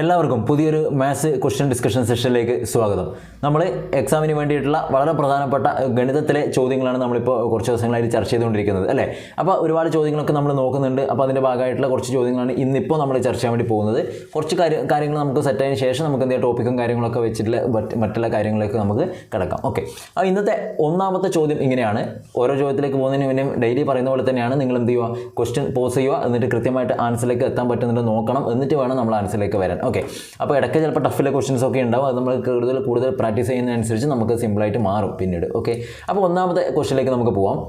എല്ലാവർക്കും പുതിയൊരു maths question discussion സെഷനിലേക്ക് സ്വാഗതം. നമ്മൾ എക്സാമിന് വേണ്ടിയിട്ടുള്ള വളരെ പ്രധാനപ്പെട്ട ഗണിതത്തിലെ ചോദ്യങ്ങളാണ് നമ്മളിപ്പോൾ കുറച്ച് ദിവസങ്ങളായിട്ട് ചർച്ച ചെയ്തുകൊണ്ടിരിക്കുന്നത് അല്ലേ? അപ്പോൾ ഒരുപാട് ചോദ്യങ്ങളൊക്കെ നമ്മൾ നോക്കുന്നുണ്ട്. അപ്പോൾ അതിന്റെ ഭാഗമായിട്ടുള്ള കുറച്ച് ചോദ്യങ്ങളാണ് ഇന്നിപ്പോൾ നമ്മൾ ചർച്ച ചെയ്യാൻ വേണ്ടി പോകുന്നത്. കുറച്ച് കാര്യ കാര്യങ്ങൾ നമുക്ക് സെറ്റ് ആയതിനു ശേഷം നമുക്ക് എന്തെങ്കിലും ടോപ്പിക്കും കാര്യങ്ങളൊക്കെ വെച്ചിട്ടുള്ള മറ്റുള്ള കാര്യങ്ങളിലേക്ക് നമുക്ക് കിടക്കാം. ഓക്കെ അപ്പോൾ ഇന്നത്തെ ഒന്നാമത്തെ ചോദ്യം ഇങ്ങനെയാണ്. ഓരോ ചോദ്യത്തിലേക്ക് പോകുന്നതിന് മുന്നേ ഡെയിലി പറയുന്ന പോലെ തന്നെയാണ് നിങ്ങൾ എന്ത് ചെയ്യുക ക്വസ്റ്റ്യൻ പോസ് ചെയ്യുക എന്നിട്ട് കൃത്യമായിട്ട് ആൻസറിലേക്ക് എത്താൻ പറ്റുന്നുണ്ട് നോക്കണം എന്നിട്ട് വേണം നമ്മൾ ആൻസറിലേക്ക് വരാൻ. ഓക്കെ അപ്പോൾ ഇടയ്ക്ക് ചിലപ്പോൾ ടഫിലെ ക്വസ്റ്റ്യൻസ് ഒക്കെ ഉണ്ടാവും. അത് നമ്മൾ കൂടുതൽ കൂടുതൽ പ്രാക്ടീസ് ചെയ്യുന്നതനുസരിച്ച് നമുക്ക് സിമ്പിളായിട്ട് മാറും പിന്നീട്. ഓക്കെ അപ്പോൾ ഒന്നാമത്തെ ക്വസ്റ്റ്യനിലേക്ക് നമുക്ക് പോവാം.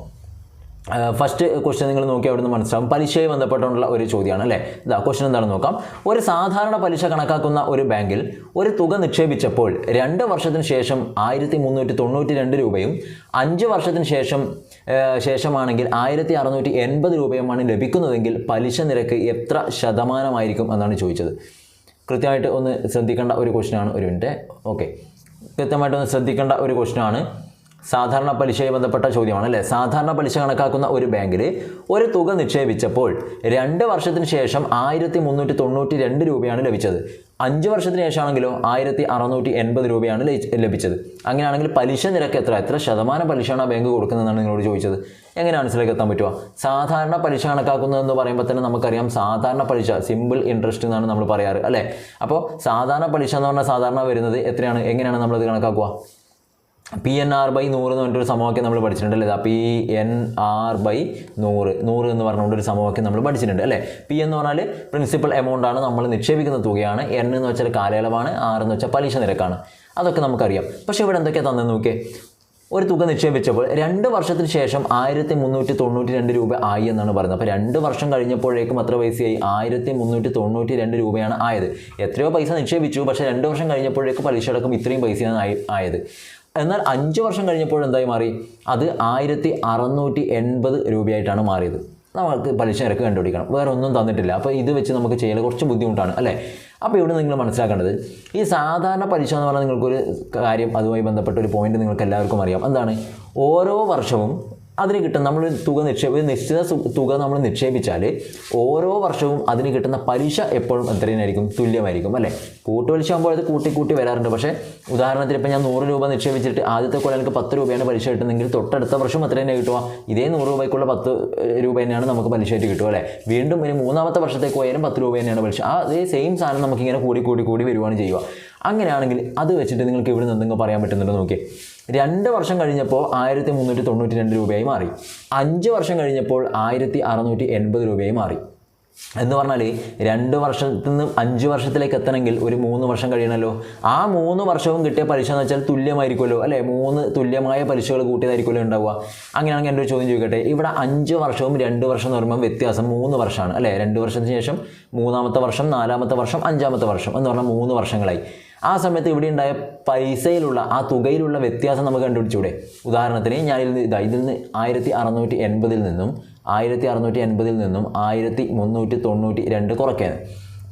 ഫസ്റ്റ് ക്വസ്റ്റ്യൻ നിങ്ങൾ നോക്കി അവിടെ നിന്ന് മനസ്സിലാവും. പലിശയെ ബന്ധപ്പെട്ടുള്ള ഒരു ചോദ്യമാണ് അല്ലേ? ഇതാ ക്വസ്റ്റ്യൻ എന്താണെന്ന് നോക്കാം. ഒരു സാധാരണ പലിശ കണക്കാക്കുന്ന ഒരു ബാങ്കിൽ ഒരു തുക നിക്ഷേപിച്ചപ്പോൾ രണ്ട് വർഷത്തിന് ശേഷം ആയിരത്തി മുന്നൂറ്റി തൊണ്ണൂറ്റി രണ്ട് രൂപയും അഞ്ച് വർഷത്തിന് ശേഷം ശേഷമാണെങ്കിൽ ആയിരത്തി അറുന്നൂറ്റി എൺപത് രൂപയുമാണ് ലഭിക്കുന്നതെങ്കിൽ പലിശ നിരക്ക് എത്ര ശതമാനമായിരിക്കും എന്നാണ് ചോദിച്ചത്. കൃത്യമായിട്ട് ഒന്ന് ശ്രദ്ധിക്കേണ്ട ഒരു ക്വസ്റ്റ്യനാണ് ഒരു മിനിറ്റ് ഓക്കെ കൃത്യമായിട്ട് ഒന്ന് ശ്രദ്ധിക്കേണ്ട ഒരു ക്വസ്റ്റ്യനാണ് സാധാരണ പലിശയുമായി ബന്ധപ്പെട്ട ചോദ്യമാണ് അല്ലേ? സാധാരണ പലിശ കണക്കാക്കുന്ന ഒരു ബാങ്കിൽ ഒരു തുക നിക്ഷേപിച്ചപ്പോൾ രണ്ട് വർഷത്തിന് ശേഷം ആയിരത്തി മുന്നൂറ്റി തൊണ്ണൂറ്റി രണ്ട് രൂപയാണ് ലഭിച്ചത്. അഞ്ച് വർഷത്തിന് ശേഷമാണെങ്കിലോ ആയിരത്തി അറുന്നൂറ്റി എൺപത് രൂപയാണ് ലഭിച്ചത്. അങ്ങനെയാണെങ്കിൽ പലിശ നിരക്ക് എത്ര? എത്ര ശതമാനം പലിശയാണ് ആ ബാങ്ക് കൊടുക്കുന്നതെന്നാണ് നിങ്ങളോട് ചോദിച്ചത്. എങ്ങനെ മനസ്സിലേക്ക് എത്താൻ പറ്റുമോ സാധാരണ പലിശ കണക്കാക്കുന്നതെന്ന് പറയുമ്പോൾ തന്നെ നമുക്കറിയാം സാധാരണ പലിശ സിമ്പിൾ ഇൻട്രസ്റ്റ് എന്നാണ് നമ്മൾ പറയാറ് അല്ലേ? അപ്പോൾ സാധാരണ പലിശ എന്ന് പറഞ്ഞാൽ സാധാരണ വരുന്നത് എത്രയാണ്? എങ്ങനെയാണ് നമ്മളത് കണക്കാക്കുക? പി എൻ ആർ ബൈ നൂറ് എന്ന് പറഞ്ഞിട്ടൊരു സമവാക്യം നമ്മൾ പഠിച്ചിട്ടുണ്ട് അല്ലേ പി എൻ ആർ ബൈ നൂറ്. നൂറ് എന്ന് പറഞ്ഞുകൊണ്ട് ഒരു സമവാക്യം നമ്മൾ പഠിച്ചിട്ടുണ്ട് അല്ലേ? പി എന്ന് പറഞ്ഞാൽ പ്രിൻസിപ്പൽ എമൗണ്ട് ആണ് നമ്മൾ നിക്ഷേപിക്കുന്ന തുകയാണ്. എൻ എന്ന് വെച്ചാൽ കാലയളവാണ്. ആർ എന്ന് വെച്ചാൽ പലിശ നിരക്കാണ്. അതൊക്കെ നമുക്കറിയാം. പക്ഷേ ഇവിടെ എന്തൊക്കെയാണ് തന്നെ നോക്കിയേ? ഒരു തുക നിക്ഷേപിച്ചപ്പോൾ രണ്ട് വർഷത്തിന് ശേഷം ആയിരത്തി മുന്നൂറ്റി തൊണ്ണൂറ്റി രണ്ട് രൂപ ആയി എന്നാണ് പറയുന്നത്. അപ്പോൾ രണ്ട് വർഷം കഴിഞ്ഞപ്പോഴേക്കും അത്ര പൈസയായി? ആയിരത്തി മുന്നൂറ്റി തൊണ്ണൂറ്റി രണ്ട് രൂപയാണ് ആയത്. എത്രയോ പൈസ നിക്ഷേപിച്ചു. പക്ഷേ രണ്ട് വർഷം കഴിഞ്ഞപ്പോഴേക്കും പലിശ അടക്കം ഇത്രയും പൈസയാണ് ആയി ആയത്. എന്നാൽ അഞ്ച് വർഷം കഴിഞ്ഞപ്പോൾ എന്തായി മാറി? അത് ആയിരത്തി അറുന്നൂറ്റി എൺപത് രൂപയായിട്ടാണ് മാറിയത്. നമുക്ക് പലിശ നിരക്ക് കണ്ടുപിടിക്കണം. വേറെ ഒന്നും തന്നിട്ടില്ല. അപ്പോൾ ഇത് വെച്ച് നമുക്ക് ചെയ്യാൻ കുറച്ച് ബുദ്ധിമുട്ടാണ് അല്ലേ? അപ്പോൾ ഇവിടെ നിങ്ങൾ മനസ്സിലാക്കേണ്ടത് ഈ സാധാരണ പലിശ എന്ന് പറഞ്ഞാൽ നിങ്ങൾക്കൊരു കാര്യം അതുമായി ബന്ധപ്പെട്ട ഒരു പോയിന്റ് നിങ്ങൾക്ക് എല്ലാവർക്കും അറിയാം. എന്താണ്? ഓരോ വർഷവും അതിന് കിട്ടുന്ന നമ്മൾ തുക നിക്ഷേപ ഒരു നിശ്ചിത തുക നമ്മൾ നിക്ഷേപിച്ചാൽ ഓരോ വർഷവും അതിന് കിട്ടുന്ന പലിശ എപ്പോഴും എത്രയായിരിക്കും? തുല്യമായിരിക്കും അല്ലേ? കൂട്ടുപലിശ ആകുമ്പോൾ അത് കൂട്ടി കൂട്ടി വരാറുണ്ട്. പക്ഷേ ഉദാഹരണത്തിന് ഇപ്പോൾ ഞാൻ നൂറ് രൂപ നിക്ഷേപിച്ചിട്ട് ആദ്യത്തെ കൊല്ലം എനിക്ക് പത്ത് രൂപയാണ് പലിശ കിട്ടുന്നതെങ്കിൽ തൊട്ടടുത്ത വർഷം അത്ര തന്നെ കിട്ടുക? ഇതേ നൂറ് രൂപയ്ക്കുള്ള പത്ത് രൂപ തന്നെയാണ് നമുക്ക് പലിശയായിട്ട് കിട്ടുക അല്ലേ? വീണ്ടും ഇനി മൂന്നാമത്തെ വർഷത്തേക്ക് പോയാലും പത്ത് രൂപ തന്നെയാണ് പലിശ. ആ അതേ സെയിം സാധനം നമുക്കിങ്ങനെ കൂടി കൂടി കൂടി വരുവാണ് ചെയ്യുക. അങ്ങനെയാണെങ്കിൽ അത് വെച്ചിട്ട് നിങ്ങൾക്ക് ഇവിടെ നിന്ന് എന്തെങ്കിലും പറയാൻ പറ്റുന്നുണ്ടോ നോക്കിയേ. രണ്ട് വർഷം കഴിഞ്ഞപ്പോൾ ആയിരത്തി മുന്നൂറ്റി തൊണ്ണൂറ്റി രണ്ട് രൂപയായി മാറി. അഞ്ച് വർഷം കഴിഞ്ഞപ്പോൾ ആയിരത്തി അറുന്നൂറ്റി എൺപത് രൂപയായി മാറി. എന്ന് പറഞ്ഞാൽ രണ്ട് വർഷത്തിൽ നിന്ന് അഞ്ച് വർഷത്തിലേക്ക് എത്തണമെങ്കിൽ ഒരു മൂന്ന് വർഷം കഴിയണമല്ലോ ആ മൂന്ന് വർഷവും കിട്ടിയ പലിശ എന്ന് വെച്ചാൽ തുല്യമായിരിക്കുമല്ലോ അല്ലേ? മൂന്ന് തുല്യമായ പലിശകൾ കൂട്ടിയതായിരിക്കുമല്ലോ ഉണ്ടാവുക. അങ്ങനെയാണെങ്കിൽ എന്റെ ഒരു ചോദ്യം ചോദിക്കട്ടെ. ഇവിടെ അഞ്ച് വർഷവും രണ്ട് വർഷം എന്ന് പറയുമ്പോൾ വ്യത്യാസം മൂന്ന് വർഷമാണ് അല്ലേ? രണ്ട് വർഷത്തിന് ശേഷം മൂന്നാമത്തെ വർഷം നാലാമത്തെ വർഷം അഞ്ചാമത്തെ വർഷം എന്ന് പറഞ്ഞാൽ മൂന്ന് വർഷങ്ങളായി. ആ സമയത്ത് ഇവിടെ ഉണ്ടായ പൈസയിലുള്ള ആ തുകയിലുള്ള വ്യത്യാസം നമുക്ക് കണ്ടുപിടിച്ചൂടെ? ഉദാഹരണത്തിന് ഞാൻ ഇതിൽ ഇതാ ഇതിൽ നിന്ന് ആയിരത്തി അറുന്നൂറ്റി എൺപതിൽ നിന്നും ആയിരത്തി അറുന്നൂറ്റി എൺപതിൽ നിന്നും ആയിരത്തി മുന്നൂറ്റി തൊണ്ണൂറ്റി രണ്ട് കുറയ്ക്കാൻ.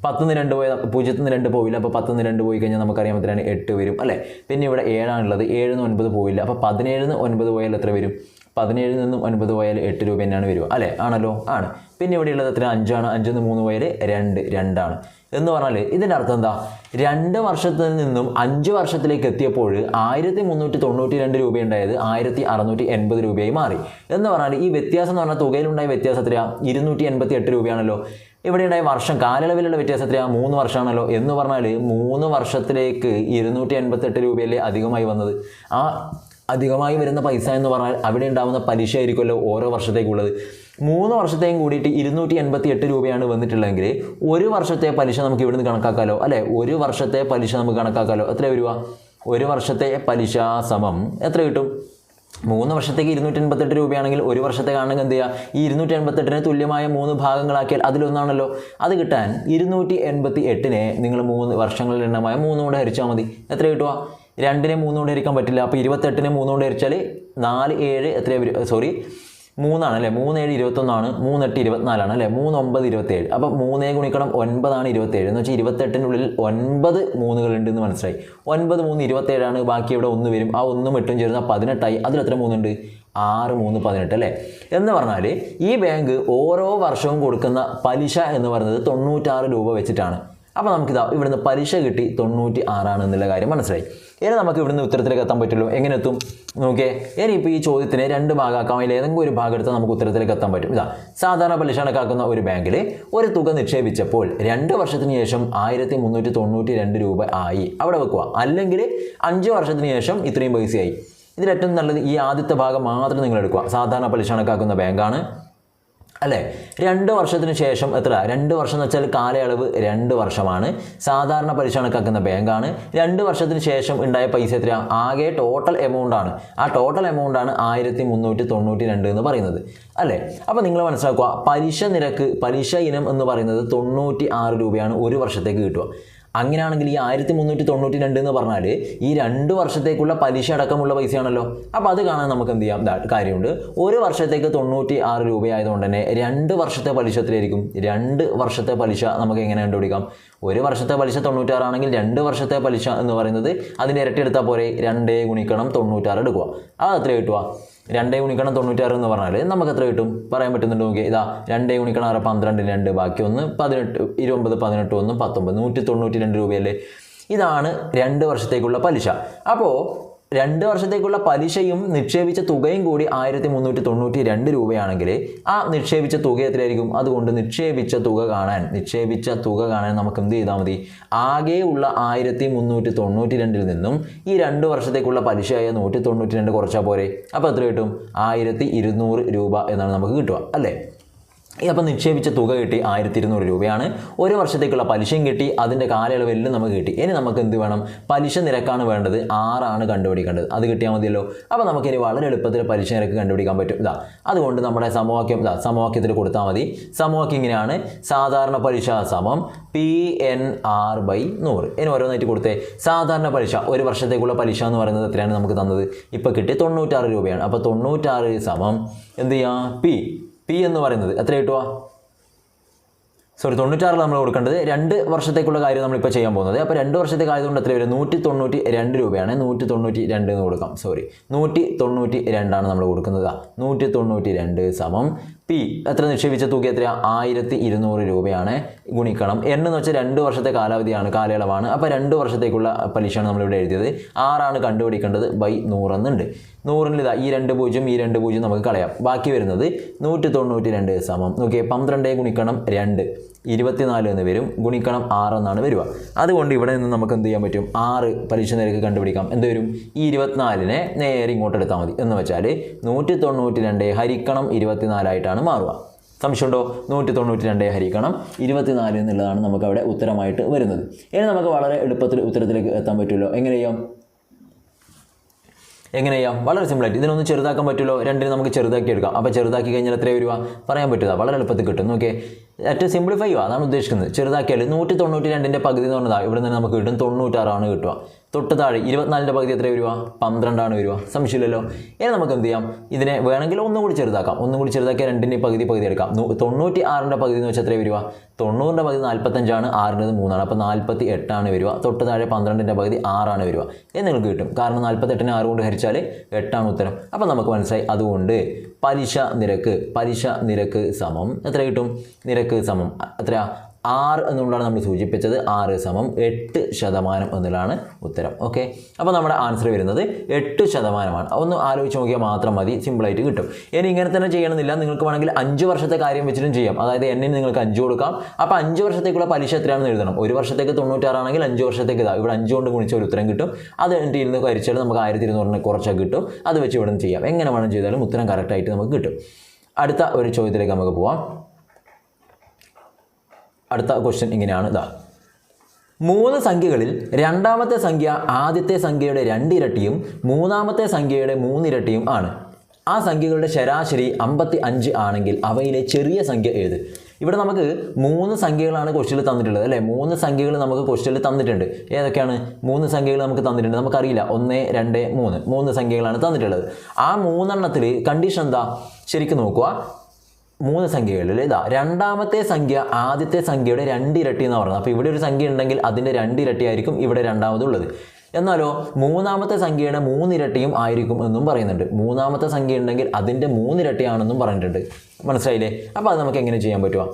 പത്തുനിന്ന് രണ്ട് പോയ പൂജ്യത്തിൽ നിന്ന് രണ്ട് പോയില്ല അപ്പോൾ പത്തുനിന്ന് രണ്ട് പോയി കഴിഞ്ഞാൽ നമുക്കറിയാൻ എത്രയാണ്? എട്ട് വരും അല്ലേ? പിന്നെ ഇവിടെ ഏഴാണുള്ളത് ഏഴ് നിന്ന് ഒൻപത് പോയില്ല അപ്പോൾ പതിനേഴിന്ന് ഒൻപത് പോയാൽ എത്ര വരും? പതിനേഴിൽ നിന്നും ഒൻപത് പോയാൽ എട്ട് രൂപ തന്നെയാണ് വരിക അല്ലേ? ആണല്ലോ ആണ്. പിന്നെ ഇവിടെയുള്ളത് എത്ര അഞ്ചാണ് അഞ്ചിൽ നിന്ന് മൂന്ന് പോയാൽ രണ്ട് രണ്ടാണ്. എന്ന് പറഞ്ഞാൽ ഇതിന്റെ അർത്ഥം എന്താ? രണ്ട് വർഷത്തിൽ നിന്നും അഞ്ച് വർഷത്തിലേക്ക് എത്തിയപ്പോൾ ആയിരത്തി മുന്നൂറ്റി തൊണ്ണൂറ്റി രണ്ട് രൂപയുണ്ടായത് ആയിരത്തി അറുന്നൂറ്റി എൺപത് രൂപയായി മാറി. എന്ന് പറഞ്ഞാൽ ഈ വ്യത്യാസം എന്ന് പറഞ്ഞാൽ തുകയിലുണ്ടായ വ്യത്യാസം എത്രയാണ് ഇരുന്നൂറ്റി എൺപത്തി എട്ട് രൂപയാണല്ലോ. ഇവിടെ ഉണ്ടായ വർഷം കാലയളവിലുള്ള വ്യത്യാസം എത്രയാണ് മൂന്ന് വർഷമാണല്ലോ. എന്ന് പറഞ്ഞാൽ മൂന്ന് വർഷത്തിലേക്ക് ഇരുന്നൂറ്റി എൺപത്തെട്ട് രൂപയല്ലേ അധികമായി വന്നത്. ആ അധികമായി വരുന്ന പൈസ എന്ന് പറഞ്ഞാൽ അവിടെ ഉണ്ടാകുന്ന പലിശ ആയിരിക്കുമല്ലോ ഓരോ വർഷത്തേക്കുള്ളത്. മൂന്ന് വർഷത്തെയും കൂടിയിട്ട് ഇരുന്നൂറ്റി എൺപത്തി എട്ട് രൂപയാണ് വന്നിട്ടുള്ളതെങ്കിൽ ഒരു വർഷത്തെ പലിശ നമുക്ക് ഇവിടുന്ന് കണക്കാക്കാലോ? അല്ലേ? ഒരു വർഷത്തെ പലിശ നമുക്ക് കണക്കാക്കാലോ? എത്ര വരിക? ഒരു വർഷത്തെ പലിശ സമം എത്ര കിട്ടും? മൂന്ന് വർഷത്തേക്ക് ഇരുന്നൂറ്റി എൺപത്തെട്ട് രൂപയാണെങ്കിൽ ഒരു വർഷത്തേക്കാണെങ്കിൽ എന്ത് ചെയ്യുക? ഈ ഇരുന്നൂറ്റി എൺപത്തെട്ടിന് തുല്യമായ മൂന്ന് ഭാഗങ്ങളാക്കിയാൽ അതിലൊന്നാണല്ലോ. അത് കിട്ടാൻ ഇരുന്നൂറ്റി എൺപത്തി എട്ടിനെ നിങ്ങൾ മൂന്ന് വർഷങ്ങളിൽ എണ്ണമായ മൂന്നും കൊണ്ട് ഹരിച്ചാൽ മതി. എത്ര കിട്ടുക? രണ്ടിനെ മൂന്നുകൊണ്ട് ഹരിക്കാൻ പറ്റില്ല. അപ്പോൾ ഇരുപത്തെട്ടിനെ മൂന്നുകൊണ്ട് ഹരിച്ചാൽ നാല് ഏഴ് എത്ര സോറി മൂന്നാണ് അല്ലേ മൂന്ന് ഏഴ് ഇരുപത്തൊന്നാണ് മൂന്നെട്ട് ഇരുപത്തിനാലാണ് അല്ലേ? മൂന്ന് ഒമ്പത് ഇരുപത്തേഴ് അപ്പോൾ മൂന്നേ ഗുണിക്കണം ഒൻപതാണ് ഇരുപത്തേഴ് എന്ന് വെച്ചാൽ ഇരുപത്തെട്ടിനുള്ളിൽ ഒൻപത് മൂന്നുകളുണ്ട് എന്ന് മനസ്സിലായി. ഒൻപത് മൂന്ന് ഇരുപത്തേഴാണ് ബാക്കി ഇവിടെ ഒന്ന് വരും. ആ ഒന്നും എട്ടും ചേരുന്ന പതിനെട്ടായി. അതിൽ എത്ര മൂന്നുണ്ട്? ആറ് മൂന്ന് പതിനെട്ട് അല്ലേ? എന്ന് പറഞ്ഞാൽ ഈ ബാങ്ക് ഓരോ വർഷവും കൊടുക്കുന്ന പലിശ എന്ന് പറയുന്നത് തൊണ്ണൂറ്റാറ് രൂപ വെച്ചിട്ടാണ്. അപ്പോൾ നമുക്കിതാ ഇവിടുന്ന് പലിശ കിട്ടി തൊണ്ണൂറ്റി ആറാണ് എന്നുള്ള കാര്യം മനസ്സിലായി. ഇനി നമുക്ക് ഇവിടുന്ന് ഉത്തരത്തിലേക്ക് എത്താൻ പറ്റുള്ളൂ. എങ്ങനെ എത്തും? നോക്കിയേ. ഇനി ഇപ്പോൾ ഈ ചോദ്യത്തിന് രണ്ട് ഭാഗമാക്കാം. അതിൽ ഏതെങ്കിലും ഒരു ഭാഗം എടുത്താൽ നമുക്ക് ഉത്തരത്തിലേക്ക് എത്താൻ പറ്റും. ഇതാ സാധാരണ പലിശ കണക്കാക്കുന്ന ഒരു ബാങ്കിൽ ഒരു തുക നിക്ഷേപിച്ചപ്പോൾ രണ്ട് വർഷത്തിന് ശേഷം ആയിരത്തി മുന്നൂറ്റി തൊണ്ണൂറ്റി രണ്ട് രൂപ ആയി. അവിടെ വെക്കുക അല്ലെങ്കിൽ അഞ്ച് വർഷത്തിന് ശേഷം ഇത്രയും പൈസയായി. ഇതിൽ ഏറ്റവും നല്ലത് ഈ ആദ്യത്തെ ഭാഗം മാത്രം നിങ്ങൾ എടുക്കുക സാധാരണ പലിശ കണക്കാക്കുന്ന ബാങ്കാണ്. അല്ലേ? രണ്ട് വർഷത്തിന് ശേഷം എത്ര? രണ്ട് വർഷം എന്ന് വെച്ചാൽ കാലയളവ് രണ്ട് വർഷമാണ്. സാധാരണ പലിശ കണക്കാക്കുന്ന ബാങ്കാണ്. രണ്ട് വർഷത്തിന് ശേഷം ഉണ്ടായ പൈസ എത്ര ആകെ ടോട്ടൽ എമൗണ്ട് ആണ്. ആ ടോട്ടൽ എമൗണ്ട് ആണ് ആയിരത്തി മുന്നൂറ്റി തൊണ്ണൂറ്റി രണ്ട് എന്ന് പറയുന്നത്. അല്ലേ? അപ്പോൾ നിങ്ങൾ മനസ്സിലാക്കുക പലിശ നിരക്ക് പലിശ ഇനം എന്ന് പറയുന്നത് തൊണ്ണൂറ്റി ആറ് രൂപയാണ് ഒരു വർഷത്തേക്ക് കിട്ടുക. അങ്ങനെയാണെങ്കിൽ ഈ ആയിരത്തി മുന്നൂറ്റി തൊണ്ണൂറ്റി രണ്ട് എന്ന് പറഞ്ഞാൽ ഈ രണ്ട് വർഷത്തേക്കുള്ള പലിശ അടക്കമുള്ള പൈസയാണല്ലോ. അപ്പോൾ അത് കാണാൻ നമുക്ക് എന്ത് ചെയ്യാം? കാര്യമുണ്ട്. ഒരു വർഷത്തേക്ക് തൊണ്ണൂറ്റി ആറ് രൂപയായതുകൊണ്ട് തന്നെ രണ്ട് വർഷത്തെ പലിശ എത്രയായിരിക്കും? രണ്ട് വർഷത്തെ പലിശ നമുക്ക് എങ്ങനെ കണ്ടുപിടിക്കാം? ഒരു വർഷത്തെ പലിശ തൊണ്ണൂറ്റാറാണെങ്കിൽ രണ്ട് വർഷത്തെ പലിശ എന്ന് പറയുന്നത് അതിന്റെ ഇരട്ടി എടുത്താൽ പോരെ? രണ്ടേ ഗുണിക്കണം തൊണ്ണൂറ്റാറ് എടുക്കുക. അത് എത്ര കിട്ടുക? രണ്ടേ ഗുണിക്കണം തൊണ്ണൂറ്റാറ് എന്ന് പറഞ്ഞാൽ നമുക്ക് എത്ര കിട്ടും? പറയാൻ പറ്റുന്നുണ്ട് നോക്കി ഇതാ രണ്ട് ഗുണിക്കണം ആറ് പന്ത്രണ്ട് രണ്ട് ബാക്കി ഒന്ന് പതിനെട്ട് ഇരുപത് പതിനെട്ട് ഒന്ന് പത്തൊമ്പത് നൂറ്റി തൊണ്ണൂറ്റി രണ്ട് രൂപയല്ലേ? ഇതാണ് രണ്ട് വർഷത്തേക്കുള്ള പലിശ. അപ്പോൾ രണ്ട് വർഷത്തേക്കുള്ള പലിശയും നിക്ഷേപിച്ച തുകയും കൂടി ആയിരത്തി മുന്നൂറ്റി തൊണ്ണൂറ്റി രണ്ട് രൂപയാണെങ്കിൽ ആ നിക്ഷേപിച്ച തുക എത്രയായിരിക്കും? അതുകൊണ്ട് നിക്ഷേപിച്ച തുക കാണാൻ നിക്ഷേപിച്ച തുക കാണാൻ നമുക്ക് എന്ത് ചെയ്താൽ മതി? ആകെ ഉള്ള ആയിരത്തി മുന്നൂറ്റി തൊണ്ണൂറ്റി രണ്ടിൽ നിന്നും ഈ രണ്ട് വർഷത്തേക്കുള്ള പലിശയായ നൂറ്റി തൊണ്ണൂറ്റി രണ്ട് കുറച്ചാൽ പോരെ. അപ്പോൾ എത്ര കിട്ടും? ആയിരത്തി ഇരുന്നൂറ് രൂപ എന്നാണ് നമുക്ക് കിട്ടുക അല്ലേ? അപ്പം നിക്ഷേപിച്ച തുക കിട്ടി ആയിരത്തി ഇരുന്നൂറ് രൂപയാണ്. ഒരു വർഷത്തേക്കുള്ള പലിശയും കിട്ടി അതിന്റെ കാലയളവെല്ലാം നമുക്ക് കിട്ടി. ഇനി നമുക്ക് എന്ത് വേണം? പലിശ നിരക്കാണ് വേണ്ടത്. ആറാണ് കണ്ടുപിടിക്കേണ്ടത്. അത് കിട്ടിയാൽ മതിയല്ലോ. അപ്പോൾ നമുക്കിനി വളരെ എളുപ്പത്തിൽ പലിശ നിരക്ക് കണ്ടുപിടിക്കാൻ പറ്റും. ഇതാ അതുകൊണ്ട് നമ്മുടെ സമവാക്യം ഇതാ സമവാക്യത്തിൽ കൊടുത്താൽ മതി. സമവാക്യം ഇങ്ങനെയാണ്. സാധാരണ പലിശ സമം പി എൻ ആർ ബൈ നൂറ്. ഇനി ഓരോന്നായിട്ട് കൊടുത്തേ. സാധാരണ പലിശ ഒരു വർഷത്തേക്കുള്ള പലിശ എന്ന് പറയുന്നത് എത്രയാണ് നമുക്ക് തന്നത്? ഇപ്പോൾ കിട്ടി തൊണ്ണൂറ്റാറ് രൂപയാണ്. അപ്പോൾ തൊണ്ണൂറ്റാറ് സമം എന്ത് ചെയ്യാം പി പി എന്ന് പറയുന്നത് എത്ര കിട്ടുക? സോറി തൊണ്ണൂറ്റാറിൽ നമ്മൾ കൊടുക്കേണ്ടത്. രണ്ട് വർഷത്തേക്കുള്ള കാര്യം നമ്മളിപ്പോൾ ചെയ്യാൻ പോകുന്നത്. അപ്പോൾ രണ്ട് വർഷത്തേക്ക് ആയതുകൊണ്ട് എത്ര വരും നൂറ്റി തൊണ്ണൂറ്റി രണ്ട് രൂപയാണ്. നൂറ്റി തൊണ്ണൂറ്റി രണ്ട് എന്ന് കൊടുക്കാം. സോറി നൂറ്റി തൊണ്ണൂറ്റി രണ്ടാണ് നമ്മൾ കൊടുക്കുന്നത്. നൂറ്റി തൊണ്ണൂറ്റി രണ്ട് സമം പി എത്ര നിക്ഷേപിച്ച തുക എത്രയാ? ആയിരത്തി ഇരുന്നൂറ് രൂപയാണ് ഗുണിക്കണം. എൻ എന്ന് വെച്ചാൽ രണ്ട് വർഷത്തെ കാലാവധിയാണ് കാലയളവാണ്. അപ്പോൾ രണ്ട് വർഷത്തേക്കുള്ള പലിശയാണ് നമ്മളിവിടെ എഴുതിയത്. ആറാണ് കണ്ടുപിടിക്കേണ്ടത് ബൈ നൂറെന്നുണ്ട് നൂറിൽ ഇതാ ഈ രണ്ട് പൂജ്യം ഈ രണ്ട് പൂജ്യം നമുക്ക് കളയാം. ബാക്കി വരുന്നത് നൂറ്റി തൊണ്ണൂറ്റി രണ്ട് സമം. നോക്കിയേ പന്ത്രണ്ടേ ഗുണിക്കണം രണ്ട്. ഇരുപത്തിനാല് എന്ന് വരും. ഗുണിക്കണം ആറ് എന്നാണ് വരിക. അതുകൊണ്ട് ഇവിടെ നിന്ന് നമുക്ക് എന്ത് ചെയ്യാൻ പറ്റും? ആറ് പലിശ നിരക്ക് കണ്ടുപിടിക്കാം. എന്ത് വരും? ഈ ഇരുപത്തിനാലിനെ നേരെ ഇങ്ങോട്ട് എടുത്താൽ മതി. എന്ന് വെച്ചാൽ നൂറ്റി തൊണ്ണൂറ്റി രണ്ട് ഹരിക്കണം ഇരുപത്തിനാലായിട്ടാണ് മാറുക. സംശയമുണ്ടോ? നൂറ്റി തൊണ്ണൂറ്റി രണ്ട് ഹരിക്കണം ഇരുപത്തിനാല് എന്നുള്ളതാണ് നമുക്കവിടെ ഉത്തരമായിട്ട് വരുന്നത്. ഇനി നമുക്ക് വളരെ എളുപ്പത്തിൽ ഉത്തരത്തിലേക്ക് എത്താൻ പറ്റുമല്ലോ. എങ്ങനെ എങ്ങനെ ചെയ്യാം വളരെ സിമ്പിളായിട്ട് ഇതിനൊന്ന് ചെറുതാക്കാൻ പറ്റുമല്ലോ? രണ്ടിനും നമുക്ക് ചെറുതാക്കി എടുക്കാം. അപ്പോൾ ചെറുതാക്കി കഴിഞ്ഞാൽ എത്ര വരിക? പറയാൻ പറ്റുക വളരെ എളുപ്പത്തിൽ കിട്ടും. ഓക്കെ ഏറ്റവും സിംപ്ലിഫൈ ചെയ്യുക അതാണ് ഉദ്ദേശിക്കുന്നത്. ചെറുതാക്കിയാൽ നൂറ്റി തൊണ്ണൂറ്റി രണ്ടിന്റെ പകുതി എന്ന് പറഞ്ഞതാ. ഇവിടെ നിന്ന് നമുക്ക് കിട്ടും. തൊണ്ണൂറ്റാറാണ് കിട്ടുക. തൊട്ട് താഴെ ഇരുപത്തിനാലിന്റെ പകുതി എത്ര വരിക? പന്ത്രണ്ടാണ് വരിക. സംശയമില്ലല്ലോ. ഇനി നമുക്ക് എന്ത് ചെയ്യാം? ഇതിനെ വേണമെങ്കിൽ ഒന്നും കൂടി ചെറുതാക്കാം. ഒന്നും കൂടി ചെറുതാക്കിയാൽ രണ്ടിന്റെ പകുതി പകുതി എടുക്കാം. തൊണ്ണൂറ്റി ആറിന്റെ പകുതി എന്ന് വെച്ചാൽ എത്ര വരിക? തൊണ്ണൂറിന്റെ പകുതി നാൽപ്പത്തഞ്ചാണ് ആറിന്റെ മൂന്നാണ്. അപ്പോൾ നാൽപ്പത്തി എട്ടാണ് വരിക. തൊട്ട് താഴെ പന്ത്രണ്ടിന്റെ പകുതി ആറാണ് വരിക. ഇത് നിങ്ങൾക്ക് കിട്ടും. കാരണം നാൽപ്പത്തെട്ടിനെ ആറ് കൊണ്ട് ഹരിച്ചാൽ എട്ടാണ് ഉത്തരം. അപ്പോൾ നമുക്ക് മനസ്സിലായി. അതുകൊണ്ട് പലിശ നിരക്ക് പലിശ നിരക്ക് സമം എത്ര കിട്ടും? നിരക്ക് സമം. എത്രയാ? ആറ് എന്നുകൊണ്ടാണ് നമ്മൾ സൂചിപ്പിച്ചത് ആറ് സമം എട്ട് ശതമാനം എന്നുള്ളതാണ് ഉത്തരം. ഓക്കെ അപ്പോൾ നമ്മുടെ ആൻസർ വരുന്നത് എട്ട് ശതമാനമാണ്. ഒന്ന് ആലോചിച്ച് നോക്കിയാൽ മാത്രം മതി സിമ്പിളായിട്ട് കിട്ടും. ഇനി ഇങ്ങനെ തന്നെ ചെയ്യണമെന്നില്ല. നിങ്ങൾക്ക് വേണമെങ്കിൽ അഞ്ച് വർഷത്തെ കാര്യം വെച്ചിട്ടും ചെയ്യാം. അതായത് എന്നിന് നിങ്ങൾക്ക് അഞ്ച് കൊടുക്കാം. അപ്പോൾ അഞ്ച് വർഷത്തേക്കുള്ള പലിശ എത്രയാണെന്ന് എഴുതണം. ഒരു വർഷത്തേക്ക് തൊണ്ണൂറ്റാറാണെങ്കിൽ അഞ്ച് വർഷത്തേക്ക് ഇതാ. ഇവിടെ അഞ്ച് കൊണ്ട് ഗുണിച്ച ഒരു ഉത്തരം കിട്ടും. അത് കഴിഞ്ഞിട്ട് ഇരുന്ന് കഴിച്ചാൽ നമുക്ക് ആയിരത്തി ഇരുന്നൂറിന് കുറച്ചാൽ കിട്ടും. അത് വെച്ച് ഇവിടെ നിന്ന് ചെയ്യാം. എങ്ങനെ വേണം ചെയ്താലും ഉത്തരം കറക്റ്റായിട്ട് നമുക്ക് കിട്ടും. അടുത്ത ഒരു ചോദ്യത്തിലേക്ക് നമുക്ക് പോവാം. അടുത്ത ക്വസ്റ്റ്യൻ ഇങ്ങനെയാണ്. ഇതാ മൂന്ന് സംഖ്യകളിൽ രണ്ടാമത്തെ സംഖ്യ ആദ്യത്തെ സംഖ്യയുടെ രണ്ടിരട്ടിയും മൂന്നാമത്തെ സംഖ്യയുടെ മൂന്നിരട്ടിയും ആണ്. ആ സംഖ്യകളുടെ ശരാശരി അമ്പത്തി അഞ്ച് ആണെങ്കിൽ അവയിലെ ചെറിയ സംഖ്യ ഏത്? ഇവിടെ നമുക്ക് മൂന്ന് സംഖ്യകളാണ് ക്വസ്റ്റ്യനിൽ തന്നിട്ടുള്ളത് അല്ലേ? മൂന്ന് സംഖ്യകൾ നമുക്ക് ക്വസ്റ്റ്യനിൽ തന്നിട്ടുണ്ട്. ഏതൊക്കെയാണ്? മൂന്ന് സംഖ്യകൾ നമുക്ക് തന്നിട്ടുണ്ട്. നമുക്കറിയില്ല. ഒന്ന് രണ്ട് മൂന്ന്. മൂന്ന് സംഖ്യകളാണ് തന്നിട്ടുള്ളത്. ആ മൂന്നെണ്ണത്തിൽ കണ്ടീഷൻ എന്താ? ശരിക്കും നോക്കുക. മൂന്ന് സംഖ്യകളിൽ ഇതാ രണ്ടാമത്തെ സംഖ്യ ആദ്യത്തെ സംഖ്യയുടെ രണ്ടിരട്ടി എന്ന് പറയുന്നത് അപ്പോൾ ഇവിടെ ഒരു സംഖ്യ ഉണ്ടെങ്കിൽ അതിന്റെ രണ്ടിരട്ടി ആയിരിക്കും ഇവിടെ രണ്ടാമതുള്ളത്. എന്നാലോ മൂന്നാമത്തെ സംഖ്യയുടെ മൂന്നിരട്ടിയും ആയിരിക്കും എന്നും പറയുന്നുണ്ട്. മൂന്നാമത്തെ സംഖ്യ ഉണ്ടെങ്കിൽ അതിന്റെ മൂന്നിരട്ടിയാണെന്നും പറഞ്ഞിട്ടുണ്ട്. മനസ്സിലായില്ലേ? അപ്പോൾ അത് നമുക്ക് എങ്ങനെ ചെയ്യാൻ പറ്റുക